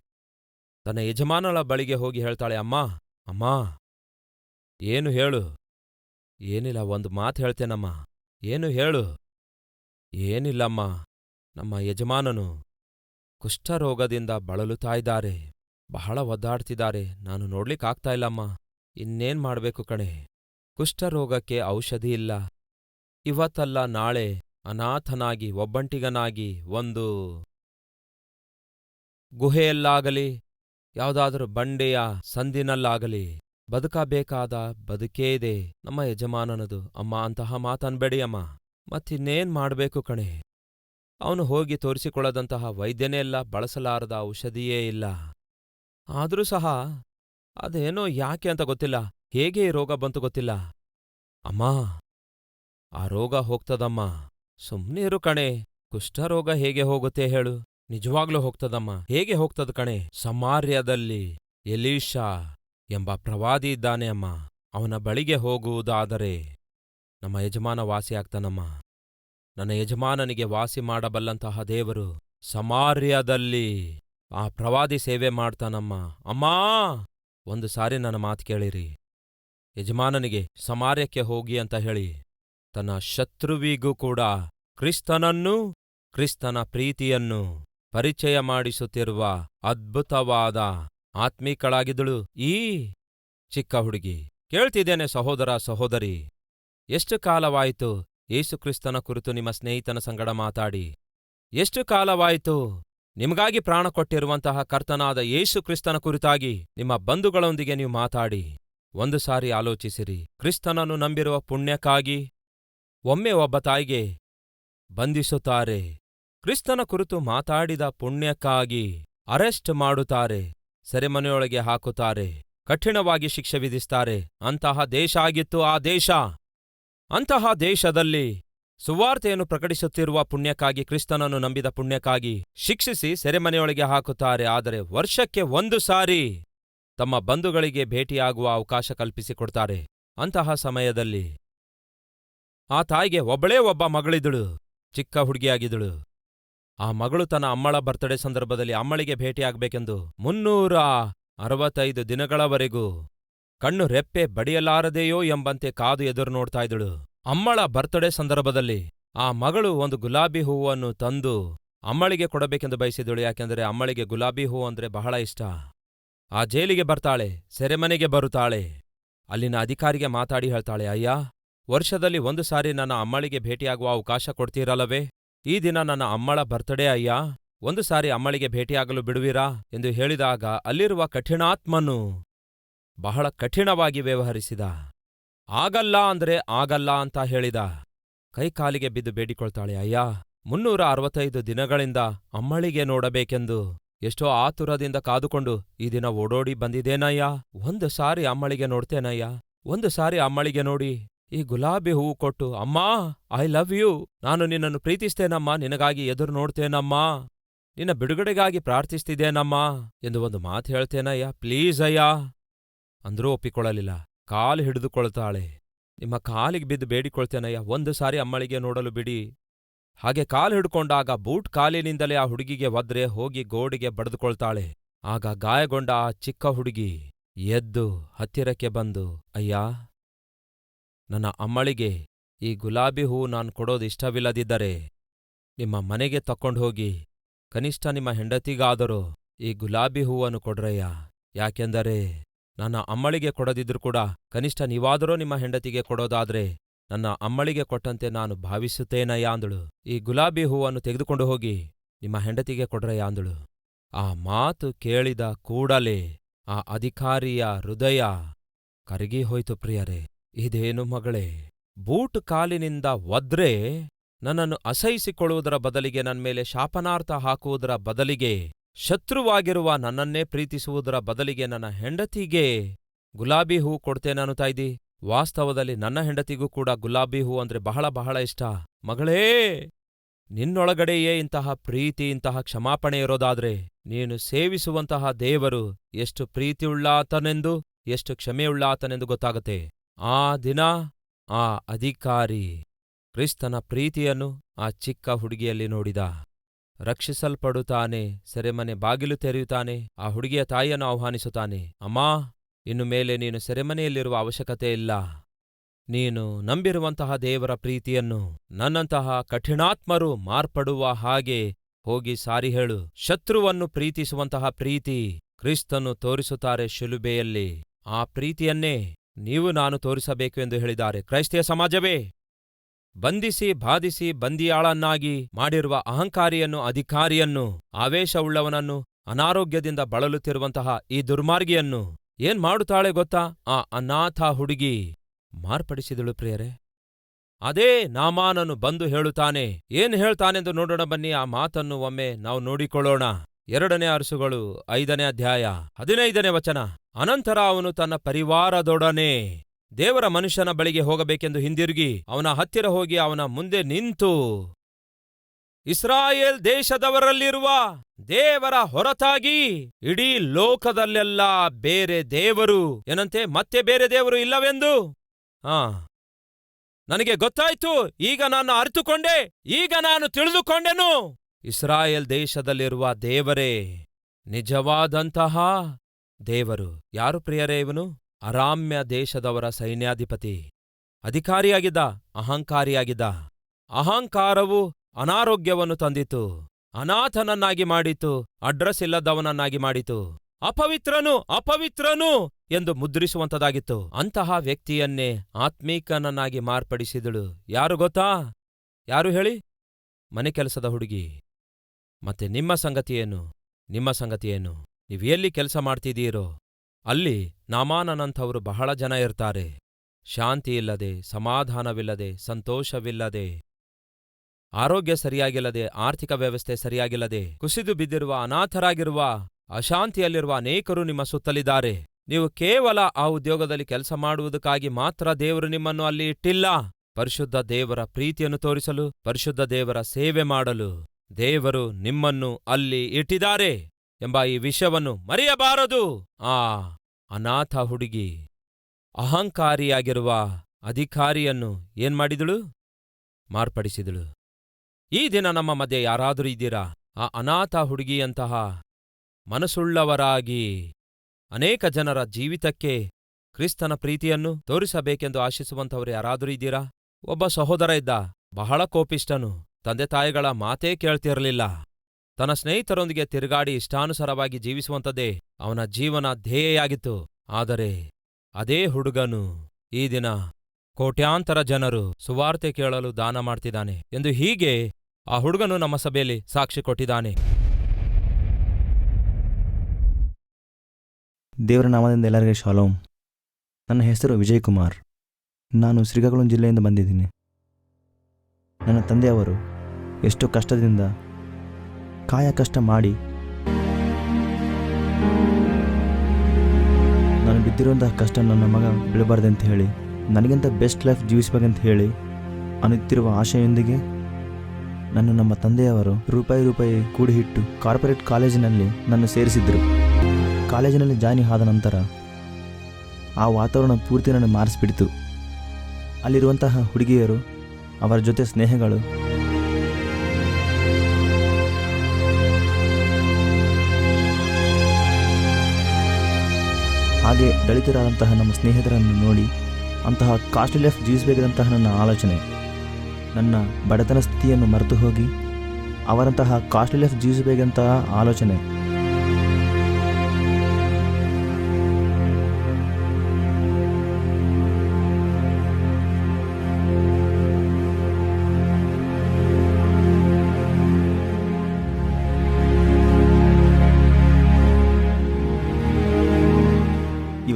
ತನ್ನ ಯಜಮಾನಳ ಬಳಿಗೆ ಹೋಗಿ ಹೇಳ್ತಾಳೆ, ಅಮ್ಮ ಅಮ್ಮ, ಏನು ಹೇಳು? ಏನಿಲ್ಲ, ಒಂದು ಮಾತು ಹೇಳ್ತೇನಮ್ಮ. ಏನು ಹೇಳು? ಏನಿಲ್ಲಮ್ಮ, ನಮ್ಮ ಯಜಮಾನನು ಕುಷ್ಠರೋಗದಿಂದ ಬಳಲುತ್ತಾ ಇದ್ದಾರೆ. ಬಹಳ ಒದ್ದಾಡ್ತಿದ್ದಾರೆ. ನಾನು ನೋಡ್ಲಿಕ್ಕಾಗ್ತಾ ಇಲ್ಲಮ್ಮ. ಇನ್ನೇನ್ ಮಾಡ್ಬೇಕು ಕಣೆ? ಕುಷ್ಠರೋಗಕ್ಕೆ ಔಷಧಿ ಇಲ್ಲ. ಇವತ್ತಲ್ಲ ನಾಳೆ ಅನಾಥನಾಗಿ, ಒಬ್ಬಂಟಿಗನಾಗಿ ಒಂದು ಗುಹೆಯಲ್ಲಾಗಲಿ, ಯಾವುದಾದರೂ ಬಂಡೆಯ ಸಂದಿನಲ್ಲಾಗಲಿ, ಬದುಕಬೇಕಾದ ಬದುಕೇ ಇದೆ ನಮ್ಮ ಯಜಮಾನನದು. ಅಮ್ಮ, ಅಂತಹ ಮಾತನ್ಬೇಡಿ ಅಮ್ಮ. ಮತ್ತಿನ್ನೇನ್ ಮಾಡ್ಬೇಕು ಕಣೆ? ಅವನು ಹೋಗಿ ತೋರಿಸಿಕೊಳ್ಳದಂತಹ ವೈದ್ಯನೇ ಇಲ್ಲ, ಬಳಸಲಾರದ ಔಷಧಿಯೇ ಇಲ್ಲ. ಆದರೂ ಸಹ ಅದೇನೋ ಯಾಕೆ ಅಂತ ಗೊತ್ತಿಲ್ಲ. ಹೇಗೆ ಈ ರೋಗ ಬಂತು ಗೊತ್ತಿಲ್ಲ. ಅಮ್ಮ, ಆ ರೋಗ ಹೋಗ್ತದಮ್ಮ. ಸುಮ್ನೆ ಇರು ಕಣೆ. ಕುಷ್ಠರೋಗ ಹೇಗೆ ಹೋಗುತ್ತೆ ಹೇಳು. ನಿಜವಾಗ್ಲೂ ಹೋಗ್ತದಮ್ಮ. ಹೇಗೆ ಹೋಗ್ತದ ಕಣೆ? ಸಮಾರ್ಯದಲ್ಲಿ ಎಲೀಶಾ ಎಂಬ ಪ್ರವಾದಿ ಇದ್ದಾನೆ ಅಮ್ಮ. ಅವನ ಬಳಿಗೆ ಹೋಗುವುದಾದರೆ ನಮ್ಮ ಯಜಮಾನ ವಾಸಿಯಾಗ್ತಾನಮ್ಮ ನನ್ನ ಯಜಮಾನನಿಗೆ ವಾಸಿ ಮಾಡಬಲ್ಲಂತಹ ದೇವರು ಸಮಾರ್ಯದಲ್ಲಿ ಆ ಪ್ರವಾದಿ ಸೇವೆ ಮಾಡ್ತಾನಮ್ಮ. ಅಮ್ಮಾ! ಒಂದು ಸಾರಿ ನನ್ನ ಮಾತು ಕೇಳಿರಿ. ಯಜಮಾನನಿಗೆ, ಸಮಾರ್ಯಕ್ಕೆ ಹೋಗಿ ಅಂತ ಹೇಳಿ. ತನ್ನ ಶತ್ರುವಿಗೂ ಕೂಡ ಕ್ರಿಸ್ತನನ್ನೂ, ಕ್ರಿಸ್ತನ ಪ್ರೀತಿಯನ್ನು ಪರಿಚಯ ಮಾಡಿಸುತ್ತಿರುವ ಅದ್ಭುತವಾದ ಆತ್ಮೀಕಳಾಗಿದ್ದಳು ಈ ಚಿಕ್ಕ ಹುಡುಗಿ. ಕೇಳ್ತಿದ್ದೇನೆ ಸಹೋದರ ಸಹೋದರಿ, ಎಷ್ಟು ಕಾಲವಾಯಿತು ಯೇಸುಕ್ರಿಸ್ತನ ಕುರಿತು ನಿಮ್ಮ ಸ್ನೇಹಿತನ ಸಂಗಡ ಮಾತಾಡಿ? ಎಷ್ಟು ಕಾಲವಾಯಿತು ನಿಮಗಾಗಿ ಪ್ರಾಣ ಕೊಟ್ಟಿರುವಂತಹ ಕರ್ತನಾದ ಯೇಸು ಕ್ರಿಸ್ತನ ಕುರಿತಾಗಿ ನಿಮ್ಮ ಬಂಧುಗಳೊಂದಿಗೆ ನೀವು ಮಾತಾಡಿ. ಒಂದು ಸಾರಿ ಆಲೋಚಿಸಿರಿ, ಕ್ರಿಸ್ತನನ್ನು ನಂಬಿರುವ ಪುಣ್ಯಕ್ಕಾಗಿ ಒಮ್ಮೆ ಒಬ್ಬ ತಾಯಿಗೆ ಬಂಧಿಸುತ್ತಾರೆ. ಕ್ರಿಸ್ತನ ಕುರಿತು ಮಾತಾಡಿದ ಪುಣ್ಯಕ್ಕಾಗಿ ಅರೆಸ್ಟ್ ಮಾಡುತ್ತಾರೆ. ಸೆರೆಮನೆಯೊಳಗೆ ಹಾಕುತ್ತಾರೆ. ಕಠಿಣವಾಗಿ ಶಿಕ್ಷೆ ವಿಧಿಸ್ತಾರೆ. ಅಂತಹ ದೇಶ ಆಗಿತ್ತು ಆ ದೇಶ. ಅಂತಹ ದೇಶದಲ್ಲಿ ಸುವಾರ್ತೆಯನ್ನು ಪ್ರಕಟಿಸುತ್ತಿರುವ ಪುಣ್ಯಕ್ಕಾಗಿ, ಕ್ರಿಸ್ತನನ್ನು ನಂಬಿದ ಪುಣ್ಯಕ್ಕಾಗಿ ಶಿಕ್ಷಿಸಿ ಸೆರೆಮನೆಯೊಳಗೆ ಹಾಕುತ್ತಾರೆ. ಆದರೆ ವರ್ಷಕ್ಕೆ ಒಂದು ಸಾರಿ ತಮ್ಮ ಬಂಧುಗಳಿಗೆ ಭೇಟಿಯಾಗುವ ಅವಕಾಶ ಕಲ್ಪಿಸಿಕೊಡ್ತಾರೆ. ಅಂತಹ ಸಮಯದಲ್ಲಿ ಆ ತಾಯಿಗೆ ಒಬ್ಬಳೇ ಒಬ್ಬ ಮಗಳಿದ್ದಳು, ಚಿಕ್ಕ ಹುಡುಗಿಯಾಗಿದ್ದಳು. ಆ ಮಗಳು ತನ್ನ ಅಮ್ಮಳ ಬರ್ತಡೇ ಸಂದರ್ಭದಲ್ಲಿ ಅಮ್ಮಳಿಗೆ ಭೇಟಿಯಾಗಬೇಕೆಂದು ಮುನ್ನೂರ ಅರವತ್ತೈದು ದಿನಗಳವರೆಗೂ ಕಣ್ಣು ರೆಪ್ಪೆ ಬಡಿಯಲಾರದೆಯೋ ಎಂಬಂತೆ ಕಾದು ಎದುರು ನೋಡ್ತಾ ಇದ್ದಳು. ಅಮ್ಮಳ ಬರ್ತಡೇ ಸಂದರ್ಭದಲ್ಲಿ ಆ ಮಗಳು ಒಂದು ಗುಲಾಬಿ ಹೂವನ್ನು ತಂದು ಅಮ್ಮಳಿಗೆ ಕೊಡಬೇಕೆಂದು ಬಯಸಿದಳು ಯಾಕೆಂದರೆ ಅಮ್ಮಳಿಗೆ ಗುಲಾಬಿ ಹೂ ಅಂದ್ರೆ ಬಹಳ ಇಷ್ಟ. ಆ ಜೈಲಿಗೆ ಬರ್ತಾಳೆ, ಸೆರೆಮನೆಗೆ ಬರುತ್ತಾಳೆ. ಅಲ್ಲಿನ ಅಧಿಕಾರಿಗೆ ಮಾತಾಡಿ ಹೇಳ್ತಾಳೆ, ಅಯ್ಯ ವರ್ಷದಲ್ಲಿ ಒಂದು ಸಾರಿ ನನ್ನ ಅಮ್ಮಳಿಗೆ ಭೇಟಿಯಾಗುವ ಅವಕಾಶ ಕೊಡ್ತೀರಲ್ಲವೇ? ಈ ದಿನ ನನ್ನ ಅಮ್ಮಳ ಬರ್ತಡೇ ಅಯ್ಯ? ಒಂದು ಸಾರಿ ಅಮ್ಮಳಿಗೆ ಭೇಟಿಯಾಗಲು ಬಿಡುವಿರಾ? ಎಂದು ಹೇಳಿದಾಗ ಅಲ್ಲಿರುವ ಕಠಿಣಾತ್ಮನು ಬಹಳ ಕಠಿಣವಾಗಿ ವ್ಯವಹರಿಸಿದ. ಆಗಲ್ಲ ಅಂದ್ರೆ ಆಗಲ್ಲ ಅಂತ ಹೇಳಿದ. ಕೈಕಾಲಿಗೆ ಬಿದ್ದು ಬೇಡಿಕೊಳ್ತಾಳೆ, ಅಯ್ಯ, ಮುನ್ನೂರ ಅರವತ್ತೈದು ದಿನಗಳಿಂದ ಅಮ್ಮಳಿಗೆ ನೋಡಬೇಕೆಂದು ಎಷ್ಟೋ ಆತುರದಿಂದ ಕಾದುಕೊಂಡು ಈ ದಿನ ಓಡೋಡಿ ಬಂದಿದ್ದೇನಯ್ಯ? ಒಂದು ಸಾರಿ ಅಮ್ಮಳಿಗೆ ನೋಡ್ತೇನಯ್ಯ? ಒಂದು ಸಾರಿ ಅಮ್ಮಳಿಗೆ ನೋಡಿ ಈ ಗುಲಾಬಿ ಹೂವು ಕೊಟ್ಟು, ಅಮ್ಮಾ ಐ ಲವ್ ಯು ನಾನು ನಿನ್ನನ್ನು ಪ್ರೀತಿಸ್ತೇನಮ್ಮ, ನಿನಗಾಗಿ ಎದುರು ನೋಡ್ತೇನಮ್ಮ. ನಿನ್ನ ಬಿಡುಗಡೆಗಾಗಿ ಪ್ರಾರ್ಥಿಸ್ತಿದ್ದೇನಮ್ಮ ಎಂದು ಒಂದು ಮಾತು ಹೇಳ್ತೇನಯ್ಯ. ಪ್ಲೀಸ್ ಅಯ್ಯ. ಅಂದ್ರೂ ಒಪ್ಪಿಕೊಳ್ಳಲಿಲ್ಲ. ಕಾಲು ಹಿಡಿದುಕೊಳ್ತಾಳೆ. ನಿಮ್ಮ ಕಾಲಿಗೆ ಬಿದ್ದು ಬೇಡಿಕೊಳ್ತೇನಯ್ಯ. ಒಂದು ಸಾರಿ ಅಮ್ಮಳಿಗೆ ನೋಡಲು ಬಿಡಿ. ಹಾಗೆ ಕಾಲು ಹಿಡ್ಕೊಂಡಾಗ ಬೂಟ್ ಕಾಲಿನಿಂದಲೇ ಆ ಹುಡುಗಿಗೆ ಒದ್ರೆ ಹೋಗಿ ಗೋಡೆಗೆ ಬಡಿದುಕೊಳ್ತಾಳೆ. ಆಗ ಗಾಯಗೊಂಡ ಆ ಚಿಕ್ಕ ಹುಡುಗಿ ಎದ್ದು ಹತ್ತಿರಕ್ಕೆ ಬಂದು, ಅಯ್ಯ ನನ್ನ ಅಮ್ಮಳಿಗೆ ಈ ಗುಲಾಬಿ ಹೂ ನಾನು ಕೊಡೋದು ಇಷ್ಟವಿಲ್ಲದಿದ್ದರೆ ನಿಮ್ಮ ಮನೆಗೆ ತಕ್ಕೊಂಡು ಹೋಗಿ ಕನಿಷ್ಠ ನಿಮ್ಮ ಹೆಂಡತಿಗಾದರೂ ಈ ಗುಲಾಬಿ ಹೂವನ್ನು ಕೊಡ್ರಯ್ಯ. ಯಾಕೆಂದರೆ ನನ್ನ ಅಮ್ಮಳಿಗೆ ಕೊಡದಿದ್ರೂ ಕೂಡ ಕನಿಷ್ಠ ನೀವಾದರೂ ನಿಮ್ಮ ಹೆಂಡತಿಗೆ ಕೊಡೋದಾದ್ರೆ ನನ್ನ ಅಮ್ಮಳಿಗೆ ಕೊಟ್ಟಂತೆ ನಾನು ಭಾವಿಸುತ್ತೇನಯ್ಯ ಅಂದಳು. ಈ ಗುಲಾಬಿ ಹೂವನ್ನು ತೆಗೆದುಕೊಂಡು ಹೋಗಿ ನಿಮ್ಮ ಹೆಂಡತಿಗೆ ಕೊಡ್ರಯ್ಯ ಅಂದಳು. ಆ ಮಾತು ಕೇಳಿದ ಕೂಡಲೇ ಆ ಅಧಿಕಾರಿಯ ಹೃದಯ ಕರಗಿ ಹೋಯ್ತು ಪ್ರಿಯರೇ. ಇದೇನು ಮಗಳೇ, ಬೂಟ್ ಕಾಲಿನಿಂದ ಒದ್ರೆ ನನ್ನನ್ನು ಅಸಹಿಸಿಕೊಳ್ಳುವುದರ ಬದಲಿಗೆ ನನ್ಮೇಲೆ ಶಾಪನಾರ್ಥ ಹಾಕುವುದರ ಬದಲಿಗೆ, ಶತ್ರುವಾಗಿರುವ ನನ್ನನ್ನೇ ಪ್ರೀತಿಸುವುದರ ಬದಲಿಗೆ ನನ್ನ ಹೆಂಡತಿಗೆ ಗುಲಾಬಿ ಹೂ ಕೊಡ್ತೇನನ್ನುತ್ತಾ ಇದ್ದಿ? ವಾಸ್ತವದಲ್ಲಿ ನನ್ನ ಹೆಂಡತಿಗೂ ಕೂಡ ಗುಲಾಬಿ ಹೂ ಅಂದ್ರೆ ಬಹಳ ಬಹಳ ಇಷ್ಟ. ಮಗಳೇ, ನಿನ್ನೊಳಗಡೆಯೇ ಇಂತಹ ಪ್ರೀತಿ, ಇಂತಹ ಕ್ಷಮಾಪಣೆ ಇರೋದಾದ್ರೆ ನೀನು ಸೇವಿಸುವಂತಹ ದೇವರು ಎಷ್ಟು ಪ್ರೀತಿಯುಳ್ಳಾತನೆಂದು, ಎಷ್ಟು ಕ್ಷಮೆಯುಳ್ಳಾತನೆಂದು ಗೊತ್ತಾಗತ್ತೆ. ಆ ದಿನ ಆ ಅಧಿಕಾರಿ ಕ್ರಿಸ್ತನ ಪ್ರೀತಿಯನ್ನು ಆ ಚಿಕ್ಕ ಹುಡುಗಿಯಲ್ಲಿ ನೋಡಿದ. ರಕ್ಷಿಸಲ್ಪಡುತ್ತಾನೆ, ಸೆರೆಮನೆ ಬಾಗಿಲು ತೆರೆಯುತ್ತಾನೆ, ಆ ಹುಡುಗಿಯ ತಾಯಿಯನ್ನು ಆಹ್ವಾನಿಸುತ್ತಾನೆ. ಅಮ್ಮಾ, ಇನ್ನು ಮೇಲೆ ನೀನು ಸೆರೆಮನೆಯಲ್ಲಿರುವ ಅವಶ್ಯಕತೆ ಇಲ್ಲ. ನೀನು ನಂಬಿರುವಂತಹ ದೇವರ ಪ್ರೀತಿಯನ್ನು ನನ್ನಂತಹ ಕಠಿಣಾತ್ಮರು ಮಾರ್ಪಡುವ ಹಾಗೆ ಹೋಗಿ ಸಾರಿ ಹೇಳು. ಶತ್ರುವನ್ನು ಪ್ರೀತಿಸುವಂತಹ ಪ್ರೀತಿ ಕ್ರಿಸ್ತನು ತೋರಿಸುತ್ತಾರೆ ಶಿಲುಬೆಯಲ್ಲಿ. ಆ ಪ್ರೀತಿಯನ್ನೇ ನೀವು ನಾನು ತೋರಿಸಬೇಕು ಎಂದು ಹೇಳಿದ್ದಾರೆ. ಕ್ರೈಸ್ತಿಯ ಸಮಾಜವೇ, ಬಂಧಿಸಿ, ಬಾಧಿಸಿ, ಬಂದಿಯಾಳನ್ನಾಗಿ ಮಾಡಿರುವ ಅಹಂಕಾರಿಯನ್ನು, ಅಧಿಕಾರಿಯನ್ನು, ಆವೇಶವುಳ್ಳವನನ್ನು, ಅನಾರೋಗ್ಯದಿಂದ ಬಳಲುತ್ತಿರುವಂತಹ ಈ ದುರ್ಮಾರ್ಗಿಯನ್ನು ಏನ್ ಮಾಡುತ್ತಾಳೆ ಗೊತ್ತಾ? ಆ ಅನಾಥ ಹುಡುಗಿ ಮಾರ್ಪಡಿಸಿದಳು ಪ್ರಿಯರೇ. ಅದೇ ನಾಮಾನನು ಬಂದು ಹೇಳುತ್ತಾನೆ. ಏನ್ ಹೇಳ್ತಾನೆಂದು ನೋಡೋಣ ಬನ್ನಿ. ಆ ಮಾತನ್ನು ಒಮ್ಮೆ ನಾವು ನೋಡಿಕೊಳ್ಳೋಣ. ಎರಡನೇ ಅರಸುಗಳು ಐದನೇ ಅಧ್ಯಾಯ ಹದಿನೈದನೇ ವಚನ. ಅನಂತರ ಅವನು ತನ್ನ ಪರಿವಾರದೊಡನೆ ದೇವರ ಮನುಷ್ಯನ ಬಳಿಗೆ ಹೋಗಬೇಕೆಂದು ಹಿಂದಿರುಗಿ ಅವನ ಹತ್ತಿರ ಹೋಗಿ ಅವನ ಮುಂದೆ ನಿಂತು, ಇಸ್ರಾಯೇಲ್ ದೇಶದವರಲ್ಲಿರುವ ದೇವರ ಹೊರತಾಗಿ ಇಡೀ ಲೋಕದಲ್ಲೆಲ್ಲ ಬೇರೆ ದೇವರು ಏನಂತೆ, ಮತ್ತೆ ಬೇರೆ ದೇವರು ಇಲ್ಲವೆಂದು? ಆ ನನಗೆ ಗೊತ್ತಾಯ್ತು, ಈಗ ನಾನು ಅರಿತುಕೊಂಡೆ, ಈಗ ನಾನು ತಿಳಿದುಕೊಂಡೆನು. ಇಸ್ರಾಯೇಲ್ ದೇಶದಲ್ಲಿರುವ ದೇವರೇ, ನಿಜವಾದಂತಹ ದೇವರು, ಯಾರು ಪ್ರಿಯರೇ ಇವನು? ಅರಾಮ್ಯ ದೇಶದವರ ಸೈನ್ಯಾಧಿಪತಿ. ಅಧಿಕಾರಿಯಾಗಿದ್ದ, ಅಹಂಕಾರಿಯಾಗಿದ್ದ. ಅಹಂಕಾರವು ಅನಾರೋಗ್ಯವನ್ನು ತಂದಿತು. ಅನಾಥನನ್ನಾಗಿ ಮಾಡಿತು. ಅಡ್ರೆಸ್ ಇಲ್ಲದವನನ್ನಾಗಿ ಮಾಡಿತು. ಅಪವಿತ್ರನು ಅಪವಿತ್ರನು ಎಂದು ಮುದ್ರಿಸುವಂತದಾಗಿತ್ತು. ಅಂತಹ ವ್ಯಕ್ತಿಯನ್ನೇ ಆತ್ಮೀಕನನ್ನಾಗಿ ಮಾರ್ಪಡಿಸಿದಳು. ಯಾರು ಗೊತ್ತಾ? ಯಾರು ಹೇಳಿ? ಮನೆ ಕೆಲಸದ ಹುಡುಗಿ. ಮತ್ತೆ ನಿಮ್ಮ ಸಂಗತಿಯೇನು ನಿಮ್ಮ ಸಂಗತಿಯೇನು ನೀವು ಎಲ್ಲಿ ಕೆಲಸ ಮಾಡ್ತಿದ್ದೀರೋ, ಅಲ್ಲಿ ನಾಮಾನನಂಥವರು ಬಹಳ ಜನ ಇರ್ತಾರೆ. ಶಾಂತಿ ಇಲ್ಲದೆ, ಸಮಾಧಾನವಿಲ್ಲದೆ, ಸಂತೋಷವಿಲ್ಲದೆ, ಆರೋಗ್ಯ ಸರಿಯಾಗಿಲ್ಲದೆ, ಆರ್ಥಿಕ ವ್ಯವಸ್ಥೆ ಸರಿಯಾಗಿಲ್ಲದೆ, ಕುಸಿದು ಬಿದ್ದಿರುವ, ಅನಾಥರಾಗಿರುವ, ಅಶಾಂತಿಯಲ್ಲಿರುವ ಅನೇಕರು ನಿಮ್ಮ ಸುತ್ತಲಿದ್ದಾರೆ. ನೀವು ಕೇವಲ ಆ ಉದ್ಯೋಗದಲ್ಲಿ ಕೆಲಸ ಮಾಡುವುದಕ್ಕಾಗಿ ಮಾತ್ರ ದೇವರು ನಿಮ್ಮನ್ನು ಅಲ್ಲಿ ಇಟ್ಟಿಲ್ಲ. ಪರಿಶುದ್ಧ ದೇವರ ಪ್ರೀತಿಯನ್ನು ತೋರಿಸಲು, ಪರಿಶುದ್ಧ ದೇವರ ಸೇವೆ ಮಾಡಲು ದೇವರು ನಿಮ್ಮನ್ನು ಅಲ್ಲಿ ಇಟ್ಟಿದ್ದಾರೆ. ಎಂಬ ಈ ವಿಷಯವನ್ನು ಮರೆಯಬಾರದು. ಆ ಅನಾಥ ಹುಡುಗಿ ಅಹಂಕಾರಿಯಾಗಿರುವ ಅಧಿಕಾರಿಯನ್ನು ಏನ್ ಮಾಡಿದಳು? ಮಾರ್ಪಡಿಸಿದಳು. ಈ ದಿನ ನಮ್ಮ ಮಧ್ಯೆ ಯಾರಾದರೂ ಇದ್ದೀರಾ? ಆ ಅನಾಥ ಹುಡುಗಿಯಂತಹ ಮನಸ್ಸುಳ್ಳವರಾಗಿ ಅನೇಕ ಜನರ ಜೀವಿತಕ್ಕೆ ಕ್ರಿಸ್ತನ ಪ್ರೀತಿಯನ್ನು ತೋರಿಸಬೇಕೆಂದು ಆಶಿಸುವಂಥವರು ಯಾರಾದರೂ ಇದ್ದೀರಾ? ಒಬ್ಬ ಸಹೋದರ ಇದ್ದ ಬಹಳ ಕೋಪಿಷ್ಟನು ತಂದೆ ತಾಯಿಗಳ ಮಾತೇ ಕೇಳ್ತಿರಲಿಲ್ಲ. ತನ್ನ ಸ್ನೇಹಿತರೊಂದಿಗೆ ತಿರುಗಾಡಿ ಇಷ್ಟಾನುಸಾರವಾಗಿ ಜೀವಿಸುವಂಥದ್ದೇ ಅವನ ಜೀವನ ಧ್ಯೇಯಾಗಿತ್ತು ಆದರೆ ಅದೇ ಹುಡುಗನು ಈ ದಿನ ಕೋಟ್ಯಾಂತರ ಜನರು ಸುವಾರ್ತೆ ಕೇಳಲು ದಾನ ಮಾಡ್ತಿದ್ದಾನೆ ಎಂದು ಹೀಗೆ ಆ ಹುಡುಗನು ನಮ್ಮ ಸಭೆಯಲ್ಲಿ ಸಾಕ್ಷಿ ಕೊಟ್ಟಿದ್ದಾನೆ. ದೇವರ ನಾಮದಿಂದ ಎಲ್ಲರಿಗೆ ಶಾಲೋಮ್. ನನ್ನ ಹೆಸರು ವಿಜಯ್ ಕುಮಾರ್ ನಾನು ಶ್ರೀಕಾಕುಳಂ ಜಿಲ್ಲೆಯಿಂದ ಬಂದಿದ್ದೀನಿ. ನನ್ನ ತಂದೆಯವರು ಎಷ್ಟು ಕಷ್ಟದಿಂದ ಕಾಯ ಕಷ್ಟ ಮಾಡಿ ನಾನು ಬಿದ್ದಿರುವಂತಹ ಕಷ್ಟ ನನ್ನ ಮಗ ಬೀಳಬಾರ್ದಂತ ಹೇಳಿ, ನನಗಿಂತ ಬೆಸ್ಟ್ ಲೈಫ್ ಜೀವಿಸಬೇಕಂತ ಹೇಳಿ ಅನ್ನುತ್ತಿರುವ ಆಶೆಯೊಂದಿಗೆ ನನ್ನ ನಮ್ಮ ತಂದೆಯವರು ರೂಪಾಯಿ ರೂಪಾಯಿ ಕೂಡಿ ಹಿಟ್ಟು ಕಾರ್ಪೊರೇಟ್ ಕಾಲೇಜಿನಲ್ಲಿ ನನ್ನ ಸೇರಿಸಿದ್ದರು ಕಾಲೇಜಿನಲ್ಲಿ ಜಾಯ್ನ್ ಆದ ನಂತರ ಆ ವಾತಾವರಣ ಪೂರ್ತಿ ನನ್ನ ಮಾರಿಸ್ಬಿಡ್ತು. ಅಲ್ಲಿರುವಂತಹ ಹುಡುಗಿಯರು, ಅವರ ಜೊತೆ ಸ್ನೇಹಗಳು ದಲಿತರಾದಂತಹ ನಮ್ಮ ಸ್ನೇಹಿತರನ್ನು ನೋಡಿ ಅಂತಹ ಕಾಸ್ಟ್ಲಿ ಲೈಫ್ ಜೀವಿಸಬೇಕಾದಂತಹ ನನ್ನ ಆಲೋಚನೆ. ನನ್ನ ಬಡತನ ಸ್ಥಿತಿಯನ್ನು ಮರೆತು ಹೋಗಿ ಅವರಂತಹ ಕಾಸ್ಟ್ಲಿ ಲೈಫ್ ಜೀವಿಸಬೇಕಂತಹ ಆಲೋಚನೆ.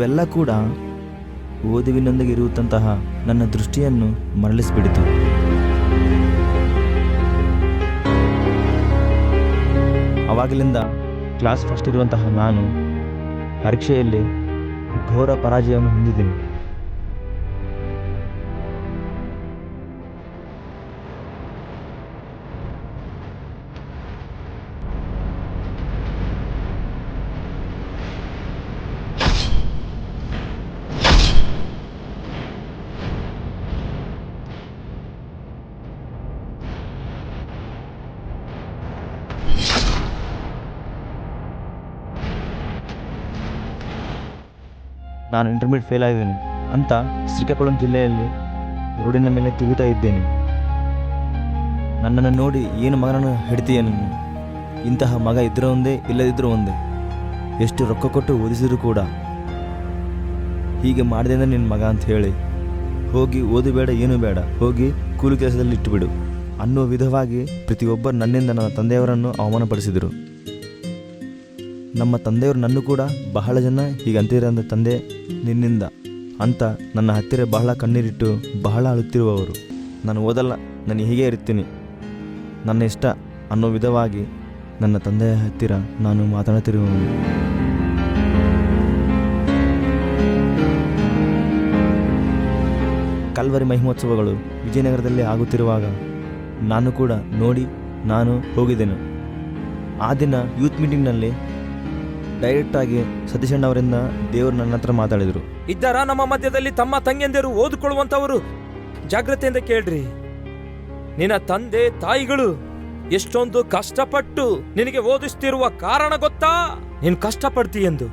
ಇವೆಲ್ಲ ಕೂಡ ಓದುವಿನೊಂದಿಗೆ ಇರುವಂತಹ ನನ್ನ ದೃಷ್ಟಿಯನ್ನು ಮರಳಿಸಿಬಿಡಿತು. ಅವಾಗಲಿಂದ ಕ್ಲಾಸ್ ಫಸ್ಟ್ ಇರುವಂತಹ ನಾನು ಪರೀಕ್ಷೆಯಲ್ಲಿ ಘೋರ ಪರಾಜಯವನ್ನು ಹೊಂದಿದ್ದೀನಿ. ನಾನು ಇಂಟರ್ಮೀಡಿಯೇಟ್ ಫೇಲ್ ಆಗಿದ್ದೀನಿ ಅಂತ ಶ್ರೀಕಾಕುಳಂ ಜಿಲ್ಲೆಯಲ್ಲಿ ರೋಡಿನ ಮೇಲೆ ತಿಳಿತಾ ಇದ್ದೇನೆ. ನನ್ನನ್ನು ನೋಡಿ ಏನು ಮಗನನ್ನು ಹಿಡ್ತೀಯ ಇಂತಹ ಮಗ ಇದ್ದರೂ ಒಂದೇ ಇಲ್ಲದಿದ್ದರೂ ಒಂದೇ. ಎಷ್ಟು ರೊಕ್ಕ ಕೊಟ್ಟು ಓದಿಸಿದ್ರು ಕೂಡ. ಹೀಗೆ ಮಾಡಿದೆ ನಿನ್ನ ಮಗ ಅಂತ ಹೇಳಿ. ಹೋಗಿ ಓದು ಬೇಡ ಏನು ಬೇಡ. ಹೋಗಿ ಕೂಲಿ ಕೆಲಸದಲ್ಲಿ ಇಟ್ಟುಬಿಡು. ಅನ್ನೋ ವಿಧವಾಗಿ ಪ್ರತಿಯೊಬ್ಬರು ನನ್ನಿಂದ ನನ್ನ ತಂದೆಯವರನ್ನು ಅವಮಾನಪಡಿಸಿದರು. ನಮ್ಮ ತಂದೆಯವರು ನನ್ನ ಕೂಡ ಬಹಳ ಜನ ಹೀಗೆ ಅಂತಿರೋ ತಂದೆ, ನಿನ್ನಿಂದ ಅಂತ ನನ್ನ ಹತ್ತಿರ ಬಹಳ ಕಣ್ಣೀರಿಟ್ಟು ಬಹಳ ಅಳುತ್ತಿರುವವರು. ನಾನು ಓದಲ್ಲ, ನಾನು ಹೀಗೆ ಇರ್ತೀನಿ. ನನ್ನ ಇಷ್ಟ ಅನ್ನೋ ವಿಧವಾಗಿ ನನ್ನ ತಂದೆಯ ಹತ್ತಿರ ನಾನು ಮಾತನಾಡುತ್ತಿರುವವನು. ಕಲ್ವರಿ ಮಹಿಮೋತ್ಸವಗಳು ವಿಜಯನಗರದಲ್ಲಿ ಆಗುತ್ತಿರುವಾಗ ನಾನು ಕೂಡ ನೋಡಿ, ನಾನು ಹೋಗಿದ್ದೆನು. ಆ ದಿನ ಯೂತ್ ಮೀಟಿಂಗ್ನಲ್ಲಿ ಡೈರೆಕ್ಟಾಗಿ ಸತೀಶಣ್ಣವರಿಂದ ದೇವರು ನನ್ನ ಹತ್ರ ಮಾತಾಡಿದರು. ಇದ್ದಾರ ನಮ್ಮ ಮಧ್ಯದಲ್ಲಿ ತಮ್ಮ ತಂಗಿಯಂದಿರು ಓದಿಕೊಳ್ಳುವಂತವರು ಜಾಗ್ರತೆಯಿಂದ ಕೇಳ್ರಿ. ನಿನ್ನ ತಂದೆ, ತಾಯಿಗಳು ಎಷ್ಟೊಂದು ಕಷ್ಟಪಟ್ಟು ನಿನಗೆ ಓದಿಸ್ತಿರುವ ಕಾರಣ ಗೊತ್ತಾ? ನೀನು ಕಷ್ಟಪಡ್ತೀಯೆಂದು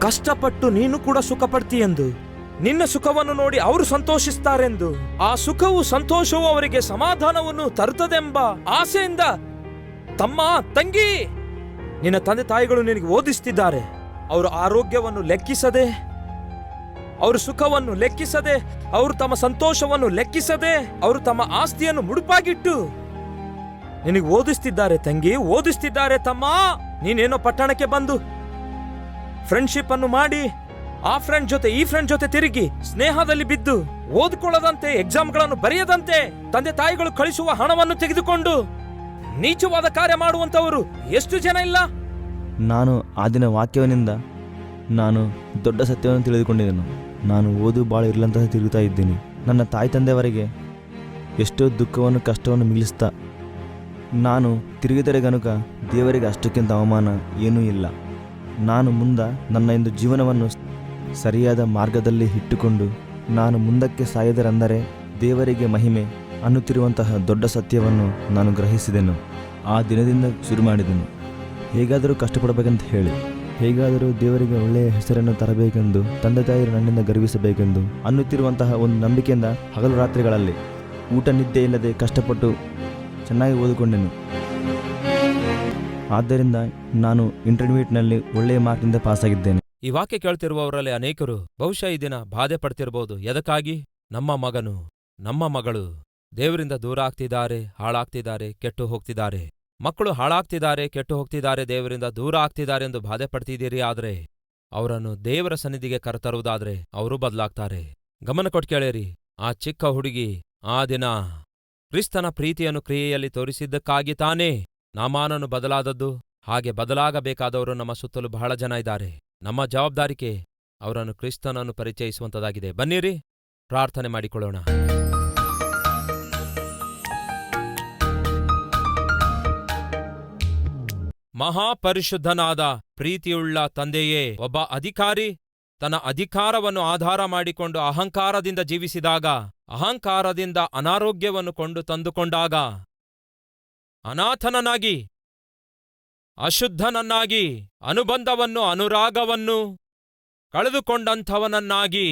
ಕಷ್ಟಪಟ್ಟು ನೀನು ಕೂಡ ಸುಖ ಎಂದು. ನಿನ್ನ ಸುಖವನ್ನು ನೋಡಿ ಅವರು ಸಂತೋಷಿಸ್ತಾರೆಂದು. ಆ ಸುಖವು ಸಂತೋಷವು ಅವರಿಗೆ ಸಮಾಧಾನವನ್ನು ತರುತ್ತದೆಂಬ ಆಸೆಯಿಂದ ತಮ್ಮ ತಂಗಿ ನಿನ್ನ ತಂದೆ ತಾಯಿಗಳು ನಿನಗೆ ಓದಿಸ್ತಿದ್ದಾರೆ. ಅವರ ಆರೋಗ್ಯವನ್ನು ಲೆಕ್ಕಿಸದೆ, ಅವರು ಸುಖವನ್ನು ಲೆಕ್ಕಿಸದೆ, ಅವರು ತಮ್ಮ ಸಂತೋಷವನ್ನು ಲೆಕ್ಕಿಸದೆ, ಅವರು ತಮ್ಮ ಆಸ್ತಿಯನ್ನು ಮುಡುಪಾಗಿಟ್ಟು. ನಿನಗೆ ಓದಿಸ್ತಿದ್ದಾರೆ ತಂಗಿ, ಓದಿಸ್ತಿದ್ದಾರೆ ತಮ್ಮ. ನೀನೇನೋ ಪಟ್ಟಣಕ್ಕೆ ಬಂದು ಫ್ರೆಂಡ್ಶಿಪ್ ಅನ್ನು ಮಾಡಿ, ಆ ಫ್ರೆಂಡ್ ಜೊತೆ, ಈ ಫ್ರೆಂಡ್ ಜೊತೆ ತಿರುಗಿ, ಸ್ನೇಹದಲ್ಲಿ ಬಿದ್ದು, ಓದ್ಕೊಳ್ಳದಂತೆ ಎಕ್ಸಾಮ್ಗಳನ್ನು ಬರೆಯದಂತೆ, ತಂದೆ ತಾಯಿಗಳು ಕಳಿಸುವ ಹಣವನ್ನು ತೆಗೆದುಕೊಂಡು. ನೀಚವಾದ ಕಾರ್ಯ ಮಾಡುವಂತವರು ಎಷ್ಟು ಜನ ಇಲ್ಲ? ನಾನು ಆ ದಿನ ವಾಕ್ಯವನಿಂದ ನಾನು ದೊಡ್ಡ ಸತ್ಯವನ್ನು ತಿಳಿದುಕೊಂಡಿದ್ದೆನು. ನಾನು ಓದು ಬಾಳು ಇರಲಂತ ತಿರುಗುತ್ತಾ ಇದ್ದೀನಿ. ನನ್ನ ತಾಯಿ ತಂದೆಯವರಿಗೆ ಎಷ್ಟೋ ದುಃಖವನ್ನು, ಕಷ್ಟವನ್ನು ಮಿಗಿಲಿಸ್ತಾ ನಾನು ತಿರುಗಿದರೆ ಗನುಕ ದೇವರಿಗೆ ಅಷ್ಟಕ್ಕಿಂತ ಅವಮಾನ ಏನೂ ಇಲ್ಲ. ನಾನು ಮುಂದ ನನ್ನ ಇಂದು ಜೀವನವನ್ನು ಸರಿಯಾದ ಮಾರ್ಗದಲ್ಲಿ ಇಟ್ಟುಕೊಂಡು ನಾನು ಮುಂದಕ್ಕೆ ಸಾಯದರೆಂದರೆ ದೇವರಿಗೆ ಮಹಿಮೆ ಅನ್ನುತ್ತಿರುವಂತಹ ದೊಡ್ಡ ಸತ್ಯವನ್ನು ನಾನು ಗ್ರಹಿಸಿದೆನು. ಆ ದಿನದಿಂದ ಶುರು ಮಾಡಿದನು. ಹೇಗಾದರೂ ಕಷ್ಟಪಡಬೇಕಂತ ಹೇಳಿ. ಹೇಗಾದರೂ ದೇವರಿಗೆ ಒಳ್ಳೆಯ ಹೆಸರನ್ನು ತರಬೇಕೆಂದು, ತಂದೆ ತಾಯಿಯರು ನನ್ನಿಂದ ಗರ್ವಿಸಬೇಕೆಂದು ಅನ್ನುತ್ತಿರುವಂತಹ ಒಂದು ನಂಬಿಕೆಯಿಂದ ಹಗಲು ರಾತ್ರಿಗಳಲ್ಲಿ ಊಟ ನಿದ್ದೆ ಇಲ್ಲದೆ ಕಷ್ಟಪಟ್ಟು ಚೆನ್ನಾಗಿ ಓದಿಕೊಂಡೆನು. ಆದ್ದರಿಂದ ನಾನು ಇಂಟರ್ಮೀಡಿಯೇಟ್ನಲ್ಲಿ ಒಳ್ಳೆಯ ಮಾರ್ಕ್ನಿಂದ ಪಾಸಾಗಿದ್ದೇನೆ. ಈ ವಾಕ್ಯ ಕೇಳ್ತಿರುವವರಲ್ಲಿ ಅನೇಕರು, ಬಹುಶಃ ಈ ದಿನ ಬಾಧೆ ಪಡ್ತಿರಬಹುದು ಎದಕ್ಕಾಗಿ? ನಮ್ಮ ಮಗನು, ನಮ್ಮ ಮಗಳು. ದೇವರಿಂದ ದೂರ ಆಗ್ತಿದ್ದಾರೆ ಹಾಳಾಗ್ತಿದ್ದಾರೆ ಕೆಟ್ಟು ಹೋಗ್ತಿದ್ದಾರೆ ಮಕ್ಕಳು ಹಾಳಾಗ್ತಿದ್ದಾರೆ ಕೆಟ್ಟು ಹೋಗ್ತಿದ್ದಾರೆ ದೇವರಿಂದ ದೂರ ಆಗ್ತಿದ್ದಾರೆ ಎಂದು ಬಾಧೆ ಪಡ್ತಿದ್ದೀರಿ ಆದರೆ, ಅವರನ್ನು ದೇವರ ಸನ್ನಿಧಿಗೆ ಕರೆತರುವುದಾದರೆ ಅವರು ಬದಲಾಗ್ತಾರೆ. ಗಮನ ಕೊಟ್ಟು ಕೇಳಿರಿ, ಆ ಚಿಕ್ಕ ಹುಡುಗಿ ಆ ದಿನ ಕ್ರಿಸ್ತನ ಪ್ರೀತಿಯನ್ನು ಕ್ರಿಯೆಯಲ್ಲಿ ತೋರಿಸಿದ್ದಕ್ಕಾಗಿ ತಾನೇ ನಾಮಾನನು ಬದಲಾದದ್ದು, ಹಾಗೆ ಬದಲಾಗಬೇಕಾದವರು ನಮ್ಮ ಸುತ್ತಲೂ ಬಹಳ ಜನ ಇದ್ದಾರೆ. ನಮ್ಮ ಜವಾಬ್ದಾರಿಕೆ ಅವರನ್ನು ಕ್ರಿಸ್ತನನ್ನು ಪರಿಚಯಿಸುವಂತದಾಗಿದೆ. ಬನ್ನಿರಿ, ಪ್ರಾರ್ಥನೆ ಮಾಡಿಕೊಳ್ಳೋಣ. ಮಹಾಪರಿಶುದ್ಧನಾದ ಪ್ರೀತಿಯುಳ್ಳ ತಂದೆಯೇ, ಒಬ್ಬ ಅಧಿಕಾರಿ ತನ್ನ ಅಧಿಕಾರವನ್ನು ಆಧಾರ ಮಾಡಿಕೊಂಡು ಅಹಂಕಾರದಿಂದ ಜೀವಿಸಿದಾಗ, ಅಹಂಕಾರದಿಂದ ಅನಾರೋಗ್ಯವನ್ನು ಕೊಂಡು ತಂದುಕೊಂಡಾಗ ಅನಾಥನನಾಗಿ ಅಶುದ್ಧನನ್ನಾಗಿ, ಅನುಬಂಧವನ್ನು, ಅನುರಾಗವನ್ನು ಕಳೆದುಕೊಂಡಂಥವನನ್ನಾಗಿ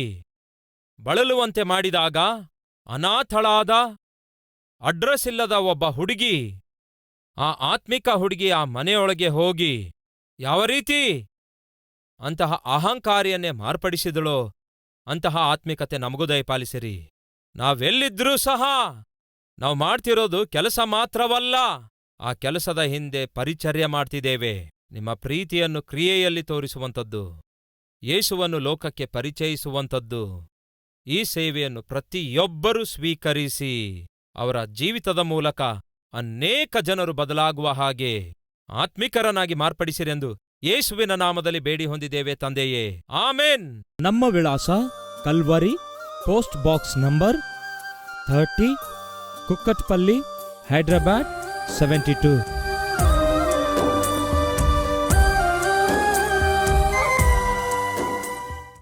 ಬಳಲುವಂತೆ ಮಾಡಿದಾಗ, ಅನಾಥಳಾದ ಅಡ್ರೆಸ್ ಇಲ್ಲದ ಒಬ್ಬ ಹುಡುಗಿ ಆ ಆತ್ಮಿಕ ಹುಡುಗಿ ಆ ಮನೆಯೊಳಗೆ ಹೋಗಿ, ಯಾವ ರೀತಿ? ಅಂತಹ ಅಹಂಕಾರಿಯನ್ನೇ ಮಾರ್ಪಡಿಸಿದಳು. ಅಂತಹ ಆತ್ಮಿಕತೆ ನಮಗೂ ದಯಪಾಲಿಸಿರಿ. ನಾವೆಲ್ಲಿದ್ರೂ ಸಹ ನಾವು ಮಾಡ್ತಿರೋದು ಕೆಲಸ ಮಾತ್ರವಲ್ಲ, ಆ ಕೆಲಸದ ಹಿಂದೆ ಪರಿಚರ್ಯ ಮಾಡ್ತಿದ್ದೇವೆ. ನಿಮ್ಮ ಪ್ರೀತಿಯನ್ನು ಕ್ರಿಯೆಯಲ್ಲಿ ತೋರಿಸುವಂಥದ್ದು. ಯೇಸುವನ್ನು ಲೋಕಕ್ಕೆ ಪರಿಚಯಿಸುವಂಥದ್ದು. ಈ ಸೇವೆಯನ್ನು ಪ್ರತಿಯೊಬ್ಬರೂ ಸ್ವೀಕರಿಸಿ, ಅವರ ಜೀವಿತದ ಮೂಲಕ ಅನೇಕ ಜನರು ಬದಲಾಗುವ ಹಾಗೆ ಆತ್ಮಿಕರನಾಗಿ ಮಾರ್ಪಡಿಸಿರೆಂದು ಯೇಸುವಿನ ನಾಮದಲ್ಲಿ ಬೇಡಿ ಹೊಂದಿದ್ದೇವೆ ತಂದೆಯೇ. ಆಮೇನ್. ನಮ್ಮ ವಿಳಾಸ Calvary, post box number thirty, Kukatpally, Hyderabad, seventy two.